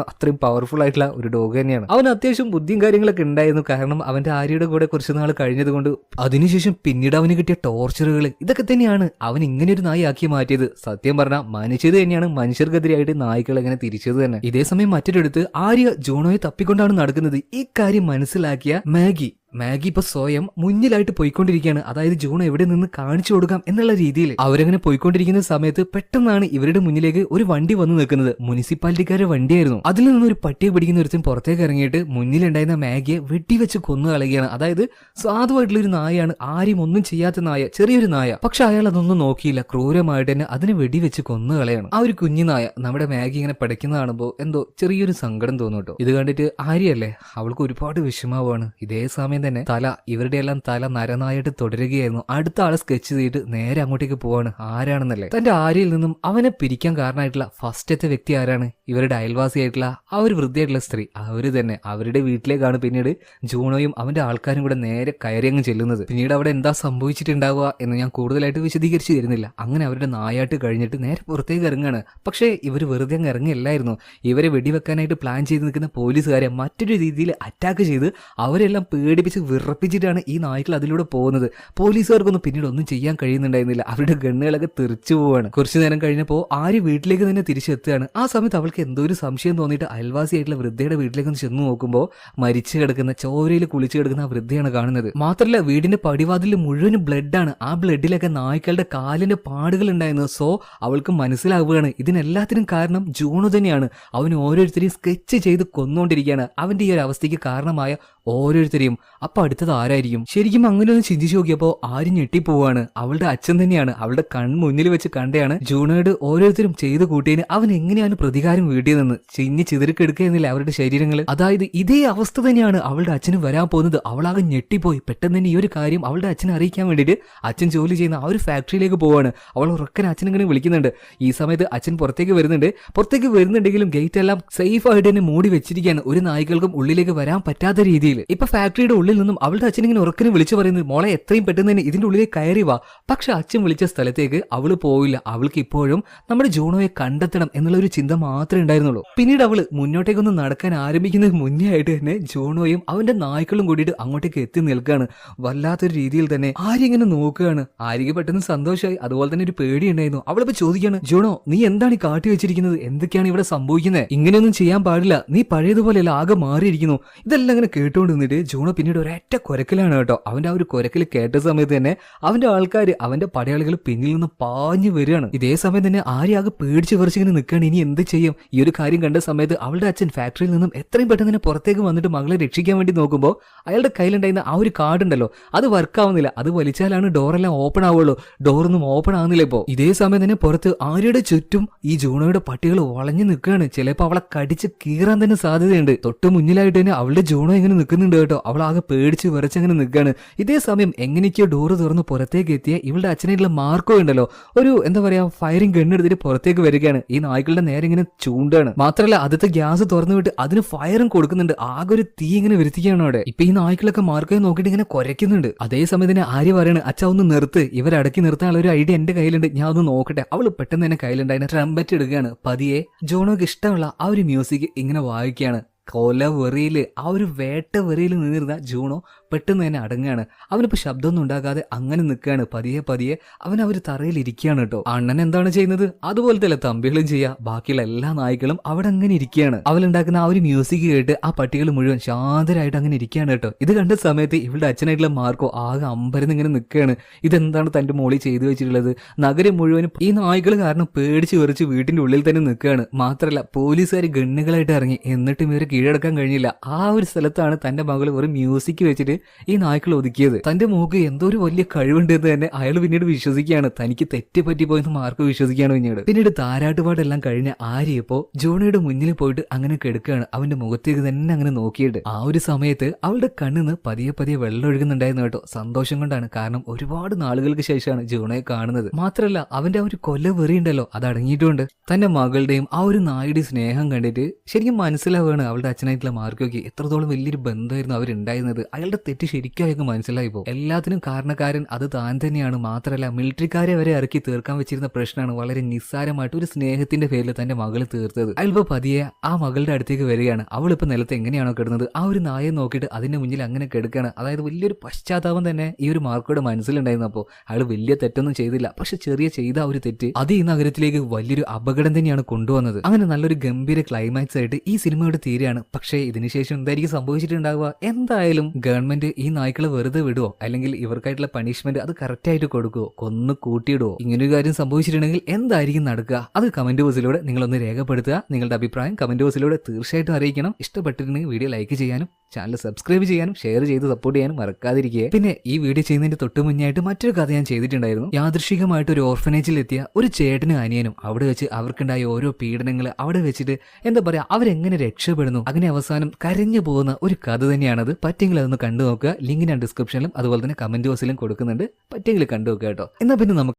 അത്രയും പവർഫുൾ ആയിട്ടുള്ള ഒരു ഡോഗ് തന്നെയാണ്. അവൻ അത്യാവശ്യം ബുദ്ധിയും കാര്യങ്ങളൊക്കെ ഉണ്ടായിരുന്നു. കാരണം അവന്റെ ആര്യയുടെ കൂടെ കുറച്ച് നാൾ കഴിഞ്ഞത് കൊണ്ട് അതിനുശേഷം പിന്നീട് അവന് കിട്ടിയ ടോർച്ചറുകൾ ഇതൊക്കെ തന്നെയാണ് അവൻ ഇങ്ങനെ ഒരു നായി ആക്കി മാറ്റിയത്. സത്യം പറഞ്ഞാൽ മനുഷ്യത് തന്നെയാണ് മനുഷ്യർക്കെതിരായിട്ട് നായ്ക്കൾ എങ്ങനെ തിരിച്ചത് തന്നെ. ഇതേ സമയം മറ്റൊരിടത്ത് ആര്യ ജോണോയെ തപ്പിക്കൊണ്ടാണ് നടക്കുന്നത്. ഇക്കാര്യം കാര്യം മനസ്സിലാക്കിയ മാഗി. മാഗി ഇപ്പൊ സ്വയം മുന്നിലായിട്ട് പോയിക്കൊണ്ടിരിക്കുകയാണ്. അതായത് ജൂൺ എവിടെ നിന്ന് കാണിച്ചു കൊടുക്കാം എന്നുള്ള രീതിയിൽ അവരങ്ങനെ പോയിക്കൊണ്ടിരിക്കുന്ന സമയത്ത് പെട്ടെന്നാണ് ഇവരുടെ മുന്നിലേക്ക് ഒരു വണ്ടി വന്ന് നിൽക്കുന്നത്. മുനിസിപ്പാലിറ്റിക്കാരുടെ വണ്ടിയായിരുന്നു. അതിൽ നിന്ന് ഒരു പട്ടിയെ പിടിക്കുന്ന ഒരുത്തൻ പുറത്തേക്ക് ഇറങ്ങിയിട്ട് മുന്നിലുണ്ടായിരുന്ന മാഗിയെ വെട്ടിവെച്ച് കൊന്നു കളയുകയാണ്. അതായത് സാധുവായിട്ടുള്ള ഒരു നായയാണ്. ആരും ഒന്നും ചെയ്യാത്ത നായ ചെറിയൊരു നായ. പക്ഷെ അയാൾ അതൊന്നും നോക്കിയില്ല. ക്രൂരമായിട്ട് തന്നെ അതിനെ വെടിവെച്ച് കൊന്നു കളയാണ്. ആ ഒരു കുഞ്ഞു നായ നമ്മുടെ മാഗി ഇങ്ങനെ പഠിക്കുന്ന കാണുമ്പോൾ എന്തോ ചെറിയൊരു സങ്കടം തോന്നുട്ടോ ഇത് കണ്ടിട്ട് ആര്യല്ലേ അവൾക്ക് ഒരുപാട് വിഷമാവാണ്. ഇതേ സമയം തന്നെ തല ഇവരുടെ എല്ലാം തല നരനായിട്ട് തുടരുകയായിരുന്നു. അടുത്ത ആളെ സ്കെച്ച് ചെയ്തിട്ട് നേരെ അങ്ങോട്ടേക്ക് പോവാണ് ആരാണെന്നല്ലേ? തന്റെ ആര്യയിൽ നിന്നും അവനെ പിരിക്കാൻ കാരണമായിട്ടുള്ള ഫസ്റ്റത്തെ വ്യക്തി ആരാണ്? ഇവരുടെ അയൽവാസിയായിട്ടുള്ള ആ ഒരു വൃദ്ധയായിട്ടുള്ള സ്ത്രീ. അവർ തന്നെ. അവരുടെ വീട്ടിലേക്കാണ് പിന്നീട് ജൂണോയും അവന്റെ ആൾക്കാരും കൂടെ നേരെ കയറി അങ്ങ് ചെല്ലുന്നത്. പിന്നീട് അവിടെ എന്താ സംഭവിച്ചിട്ടുണ്ടാവുക എന്ന് ഞാൻ കൂടുതലായിട്ട് വിശദീകരിച്ചു തരുന്നില്ല. അങ്ങനെ അവരുടെ നായാട്ട് കഴിഞ്ഞിട്ട് നേരെ പുറത്തേക്ക് ഇറങ്ങാണ്. പക്ഷേ ഇവർ വെറുതെ അങ്ങ് ഇറങ്ങിയല്ലായിരുന്നു. ഇവരെ വെടിവെക്കാനായിട്ട് പ്ലാൻ ചെയ്ത് നിൽക്കുന്ന പോലീസുകാരെ മറ്റൊരു രീതിയിൽ അറ്റാക്ക് ചെയ്ത് അവരെല്ലാം പേടിപ്പിച്ച് വിറപ്പിച്ചിട്ടാണ് ഈ നായ്ക്കൾ അതിലൂടെ പോകുന്നത്. പോലീസുകാർക്കൊന്നും പിന്നീട് ഒന്നും ചെയ്യാൻ കഴിയുന്നുണ്ടായിരുന്നില്ല. അവരുടെ ഗണ്ണുകളൊക്കെ തെറിച്ചു പോവാണ്. കുറച്ചു നേരം കഴിഞ്ഞപ്പോൾ ആര് വീട്ടിലേക്ക് തന്നെ തിരിച്ചെത്തുകയാണ്. ആ സമയത്ത് അവൾക്ക് എന്തോ ഒരു സംശയം തോന്നിയിട്ട് അയൽവാസിയായിട്ടുള്ള വൃദ്ധയുടെ വീട്ടിലേക്ക് ഒന്ന് ചെന്ന് നോക്കുമ്പോൾ മരിച്ചു കിടക്കുന്ന ചോരയിൽ കുളിച്ചു കിടക്കുന്ന ആ വൃദ്ധയാണ് കാണുന്നത്. മാത്രമല്ല വീടിന്റെ പടിവാതിൽ മുഴുവനും ബ്ലഡാണ്. ആ ബ്ലഡിലൊക്കെ നായ്ക്കളുടെ കാലിന്റെ പാടുകൾ ഉണ്ടായിരുന്നു. സോ അവൾക്ക് മനസ്സിലാവുകയാണ്. ഇതിനെല്ലാത്തിനും കാരണം ജൂണു തന്നെയാണ്. അവൻ ഓരോരുത്തരെയും സ്കെച്ച് ചെയ്ത് കൊന്നുകൊണ്ടിരിക്കുകയാണ് അവന്റെ ഈ ഒരു അവസ്ഥയ്ക്ക് കാരണമായ ഓരോരുത്തരെയും. അപ്പൊ അടുത്തത് ആരായിരിക്കും? ശരിക്കും അങ്ങനെ ഒന്ന് ചിന്തിച്ചു നോക്കിയപ്പോ ആരും ഞെട്ടിപ്പോവാണ്? അവളുടെ അച്ഛൻ തന്നെയാണ്. അവളുടെ കൺമുന്നിൽ വെച്ച് കണ്ടയാണ് ജൂണോട് ഓരോരുത്തരും ചെയ്ത് കൂട്ടിയതിന് അവൻ എങ്ങനെയാണ് പ്രതികാരം വീട്ടിൽ നിന്ന് ചിഞ്ഞ് ചിതറിക്കെടുക്കുകയെന്നില്ല അവരുടെ ശരീരങ്ങൾ അതായത് ഇതേ അവസ്ഥ തന്നെയാണ് അവളുടെ അച്ഛനും വരാൻ പോകുന്നത്. അവളാകെ ഞെട്ടിപ്പോയി. പെട്ടെന്ന് തന്നെ ഈ ഒരു കാര്യം അവളുടെ അച്ഛനെ അറിയിക്കാൻ വേണ്ടിയിട്ട് അച്ഛൻ ജോലി ചെയ്യുന്ന ആ ഒരു ഫാക്ടറിയിലേക്ക് പോവാണ്. അവൾ ഉറക്കൻ അച്ഛനെങ്ങനെ വിളിക്കുന്നുണ്ട്. ഈ സമയത്ത് അച്ഛൻ പുറത്തേക്ക് വരുന്നുണ്ട്. പുറത്തേക്ക് വരുന്നുണ്ടെങ്കിലും ഗേറ്റ് എല്ലാം സേഫ് ആയിട്ട് തന്നെ മൂടി വെച്ചിരിക്കുകയാണ്. ഒരു നായ്ക്കൾക്കും ഉള്ളിലേക്ക് വരാൻ പറ്റാത്ത രീതിയിൽ. ഇപ്പൊ ഫാക്ടറിയുടെ ഉള്ളിൽ നിന്നും അവളുടെ അച്ഛൻ ഇങ്ങനെ ഉറക്കിനും വിളിച്ചു പറയുന്നത് മോളെ എത്രയും പെട്ടെന്ന് തന്നെ ഇതിന്റെ ഉള്ളിലേക്ക് കയറി വാ. പക്ഷെ അച്ഛൻ വിളിച്ച സ്ഥലത്തേക്ക് അവൾ പോയില്ല അവൾക്ക് ഇപ്പോഴും നമ്മുടെ ജൂണോയെ കണ്ടെത്തണം എന്നുള്ള ഒരു ചിന്ത മാത്രമേ ഉണ്ടായിരുന്നുള്ളൂ. പിന്നീട് അവൾ മുന്നോട്ടേക്കൊന്ന് നടക്കാൻ ആരംഭിക്കുന്നതിന് മുന്നേ ആയിട്ട് തന്നെ ജൂണോയും അവന്റെ നായ്ക്കളും കൂടിയിട്ട് അങ്ങോട്ടേക്ക് എത്തി നിൽക്കുകയാണ്. വല്ലാത്തൊരു രീതിയിൽ തന്നെ ആര്യ ഇങ്ങനെ നോക്കുകയാണ്. ആര്യക്ക് പെട്ടെന്ന് സന്തോഷമായി. അതുപോലെ തന്നെ ഒരു പേടി പേടിയുണ്ടായിരുന്നു. അവളിപ്പോ ചോദിക്കാണ് ജോണോ നീ എന്താണ് ഈ കാട്ടി വെച്ചിരിക്കുന്നത്? എന്തൊക്കെയാണ് ഇവിടെ സംഭവിക്കുന്നത്? ഇങ്ങനെയൊന്നും ചെയ്യാൻ പാടില്ല. നീ പഴയതുപോലെയല്ല ആകെ മാറിയിരിക്കുന്നു. ഇതെല്ലാം ഇങ്ങനെ കേട്ടുകൊണ്ട് നിന്നിട്ട് ജൂണോ പിന്നീട് ഒരൊറ്റ കുരക്കിലാണ് കേട്ടോ. അവന്റെ ആ ഒരു കുരക്കിൽ കേട്ട സമയത്ത് തന്നെ അവന്റെ ആൾക്കാർ അവന്റെ പടയാളികൾ പിന്നിൽ നിന്ന് പാഞ്ഞു വരികയാണ്. ഇതേ സമയം തന്നെ ആര്യ ആകെ പേടിച്ച് വിറച്ചിങ്ങനെ നിൽക്കുകയാണ്. ഇനി എന്ത് ചെയ്യും? ഈ ഒരു കാര്യം കണ്ട സമയത്ത് അവളുടെ അച്ഛൻ ഫാക്ടറിയിൽ നിന്നും എത്രയും പെട്ടെന്ന് തന്നെ പുറത്തേക്ക് വന്നിട്ട് മകളെ രക്ഷിക്കാൻ വേണ്ടി നോക്കുമ്പോൾ അയാളുടെ കയ്യിലുണ്ടായിരുന്ന ആ ഒരു കാർഡ് ഉണ്ടല്ലോ അത് വർക്ക് ആവുന്നില്ല. അത് വലിച്ചാലാണ് ഡോറെല്ലാം ഓപ്പൺ ആവുള്ളൂ. ഡോറൊന്നും ഓപ്പൺ ആവുന്നില്ല ഇപ്പോ. ഇതേ സമയം തന്നെ പുറത്ത് ആര്യയുടെ ചുറ്റും ഈ ജൂണോയുടെ പട്ടികൾ വളഞ്ഞു നിൽക്കുകയാണ്. ചിലപ്പോൾ അവളെ കടിച്ച് കീറാൻ തന്നെ സാധ്യതയുണ്ട്. തൊട്ട് മുന്നിലായിട്ട് തന്നെ അവളുടെ ജൂണോ ഇങ്ങനെ നിൽക്കുന്നുണ്ട് കേട്ടോ. അവൾ ആകെ പേടിച്ച് വിറച്ചങ്ങനെ നിൽക്കുകയാണ് ഇതേ സമയം എങ്ങനെയൊക്കെയോ ഡോറ് തുറന്ന് പുറത്തേക്ക് എത്തിയ ഇവളുടെ അച്ഛനായിട്ടുള്ള മാർക്കോ ഉണ്ടല്ലോ. ഒരു എന്താ പറയാ ഫയറിംഗ് ഗണ്ണെടുത്തിട്ട് പുറത്തേക്ക് വരികയാണ്. ഈ നായ്ക്കളുടെ നേരെ ഇങ്ങനെ ചൂണ്ടാണ്. മാത്രമല്ല ആദ്യത്തെ ഗ്യാസ് തുറന്നു വിട്ട് അതിന് ഫയറും കൊടുക്കുന്നുണ്ട്. ആകെ ഒരു തീ ഇങ്ങനെ വരുത്തിക്കുകയാണ് അവിടെ. ഇപ്പൊ ഈ നായ്ക്കളൊക്കെ മാർക്കോയെ നോക്കിയിട്ട് ഇങ്ങനെ കുരയ്ക്കുന്നുണ്ട്. അതേ സമയത്തിന് ആര്യ പറയാണ് അച്ഛ ഒന്ന് നിർത്ത്. ഇവരടക്കി നിർത്താനുള്ള ഒരു ഐഡിയ എന്റെ കയ്യിലുണ്ട്. ഞാൻ ഒന്ന് നോക്കട്ടെ. അവൾ പെട്ടെന്ന് തന്നെ കയ്യിലുണ്ട് അതിനെ ട്രംപറ്റ് എടുക്കുകയാണ് പതിയെ ജോണോക്ക് ഇഷ്ടമുള്ള ആ ഒരു മ്യൂസിക് ഇങ്ങനെ വായിക്കുകയാണ്. കൊല വെറിയിൽ ആ ഒരു വേട്ട വെറിയിൽ നിന്നിരുന്ന ജൂണോ പെട്ടെന്ന് തന്നെ അടങ്ങുകയാണ് അവനിപ്പോ ശബ്ദമൊന്നും ഉണ്ടാകാതെ അങ്ങനെ നിൽക്കുകയാണ് പതിയെ പതിയെ അവൻ അവർ തറയിൽ ഇരിക്കുകയാണ് കേട്ടോ. അണ്ണൻ എന്താണ് ചെയ്യുന്നത്? അതുപോലെ തന്നെ തമ്പികളും ചെയ്യുക ബാക്കിയുള്ള എല്ലാ നായ്ക്കളും അവിടെ അങ്ങനെ ഇരിക്കുകയാണ്. അവളുണ്ടാക്കുന്ന ആ ഒരു മ്യൂസിക് കേട്ട് ആ പട്ടികൾ മുഴുവൻ ശാന്തരായിട്ട് അങ്ങനെ ഇരിക്കുകയാണ് കേട്ടോ. ഇത് കണ്ട സമയത്ത് ഇവളുടെ അച്ഛനായിട്ടുള്ള മാർക്കോ ആകെ അമ്പരന്ന് ഇങ്ങനെ നിൽക്കുകയാണ് ഇതെന്താണ് തന്റെ മോളി ചെയ്തു വെച്ചിട്ടുള്ളത്? നഗരം മുഴുവനും ഈ നായ്ക്കൾ കാരണം പേടിച്ച് വെറിച്ച് വീട്ടിന്റെ ഉള്ളിൽ തന്നെ നിൽക്കുകയാണ് മാത്രമല്ല പോലീസുകാർ ഗണ്ണുകളായിട്ട് ഇറങ്ങി. എന്നിട്ടും ഇവരെ കീഴടക്കാൻ കഴിഞ്ഞില്ല. ആ ഒരു സ്ഥലത്താണ് തന്റെ മകൾ ഒരു മ്യൂസിക് വെച്ചിട്ട് ഈ നായ്ക്കൾ ഒതുക്കിയത്. തന്റെ മൂക്ക് എന്തോ ഒരു വലിയ കഴിവുണ്ട് എന്ന് തന്നെ അയാൾ പിന്നീട് വിശ്വസിക്കുകയാണ്. തനിക്ക് തെറ്റ് പറ്റിപ്പോയെന്ന് മാർക്ക് വിശ്വസിക്കുകയാണ് പിന്നീട്. പിന്നീട് താരാട്ടുപാടെല്ലാം കഴിഞ്ഞ ആര്യപ്പോ ജോണിയുടെ മുന്നിൽ പോയിട്ട് അങ്ങനെ കെടുക്കുകയാണ്. അവന്റെ മുഖത്തേക്ക് തന്നെ അങ്ങനെ നോക്കിയിട്ട്. ആ ഒരു സമയത്ത് അവളുടെ കണ്ണിന്ന് പതിയെ പതിയെ വെള്ളം ഒഴുകുന്നുണ്ടായിരുന്നു കേട്ടോ. സന്തോഷം കൊണ്ടാണ്. കാരണം ഒരുപാട് നാളുകൾക്ക് ശേഷമാണ് ജോണയെ കാണുന്നത്. മാത്രല്ല അവന്റെ ആ ഒരു കൊല്ല വെറിയുണ്ടല്ലോ. അത് അടങ്ങിയിട്ടുണ്ട്. തന്റെ മകളുടെയും ആ ഒരു നായുടെ സ്നേഹം കണ്ടിട്ട് ശരിക്കും മനസ്സിലാവുകയാണ് അവളുടെ അച്ഛനായിട്ടുള്ള മാർക്കൊക്കെ. എത്രത്തോളം വലിയൊരു ബന്ധമായിരുന്നു അവരുണ്ടായിരുന്നത്. അയാളുടെ തെറ്റ് ശരിക്കും അയാൾക്ക് മനസ്സിലായി പോകും. എല്ലാത്തിനും കാരണക്കാരൻ അത് താൻ തന്നെയാണ്. മാത്രമല്ല മിലിറ്ററിക്കാരെ വരെ ഇറക്കി തീർക്കാൻ വെച്ചിരുന്ന പ്രശ്നമാണ് വളരെ നിസ്സാരമായിട്ട് ഒരു സ്നേഹത്തിന്റെ പേരിൽ തന്റെ മകൾ തീർത്തത്. അയാളിപ്പോ പതിയെ ആ മകളുടെ അടുത്തേക്ക് വരികയാണ്. അവൾ അവളിപ്പോ നിലത്ത് എങ്ങനെയാണോ കിടന്നത്? ആ ഒരു നായെ നോക്കിയിട്ട് അതിന്റെ മുന്നിൽ അങ്ങനെ കിടക്കുകയാണ്. അതായത് വലിയൊരു പശ്ചാത്താപം തന്നെ ഈ ഒരു മാർക്കോട് മനസ്സിലുണ്ടായിരുന്നു അപ്പോൾ അയാൾ വലിയ തെറ്റൊന്നും ചെയ്തില്ല. പക്ഷെ ചെറിയ ചെയ്ത ഒരു തെറ്റ് അത് ഈ നഗരത്തിലേക്ക് വലിയൊരു അപകടം തന്നെയാണ് കൊണ്ടുവന്നത്. അങ്ങനെ നല്ലൊരു ഗംഭീര ക്ലൈമാക്സ് ആയിട്ട് ഈ സിനിമയുടെ തീരെയാണ് പക്ഷേ ഇതിനുശേഷം എന്തായിരിക്കും സംഭവിച്ചിട്ടുണ്ടാവുക? എന്തായാലും ഗവൺമെന്റ് ഈ നായ്ക്കളെ വെറുതെ വിടുവോ? അല്ലെങ്കിൽ ഇവർക്കായിട്ടുള്ള പണിഷ്മെന്റ് അത് കറക്റ്റ് ആയിട്ട് കൊടുക്കുവോ? കൊന്ന് കൂട്ടിയിടുവോ? ഇങ്ങനൊരു കാര്യം സംഭവിച്ചിട്ടുണ്ടെങ്കിൽ എന്തായിരിക്കും നടക്കുക? അത് കമന്റ് ബോക്സിലൂടെ നിങ്ങളൊന്ന് രേഖപ്പെടുത്തുക. നിങ്ങളുടെ അഭിപ്രായം കമന്റ് ബോക്സിലൂടെ തീർച്ചയായിട്ടും അറിയിക്കണം. ഇഷ്ടപ്പെട്ടിട്ടുണ്ടെങ്കിൽ വീഡിയോ ലൈക്ക് ചെയ്യാനും ചാനൽ സബ്സ്ക്രൈബ് ചെയ്യാനും ഷെയർ ചെയ്ത് സപ്പോർട്ട് ചെയ്യാനും മറക്കാതിരിക്കുക പിന്നെ ഈ വീഡിയോ ചെയ്യുന്നതിന്റെ തൊട്ട് മുന്നായിട്ട് മറ്റൊരു കഥ ഞാൻ ചെയ്തിട്ടുണ്ടായിരുന്നു. യാദൃശികമായിട്ട് ഒരു ഓർഫനേജിൽ എത്തിയ ഒരു ചേട്ടനും അനിയനും അവിടെ വെച്ച് അവർക്കുണ്ടായ ഓരോ പീഡനങ്ങൾ അവിടെ വെച്ചിട്ട് എന്താ പറയാ അവരെങ്ങനെ രക്ഷപ്പെടുന്നു? അങ്ങനെ അവസാനം കരഞ്ഞു പോകുന്ന ഒരു കഥ തന്നെയാണത്. പറ്റെങ്കിൽ അതൊന്ന് കണ്ടു നോക്കുക ലിങ്ക് ഞാൻ ഡിസ്ക്രിപ്ഷനിലും അതുപോലെ തന്നെ കമന്റ് ബോക്സിലും കൊടുക്കുന്നുണ്ട്. പറ്റെങ്കിൽ കണ്ടു നോക്കുക കേട്ടോ. എന്നാൽ പിന്നെ നമുക്ക്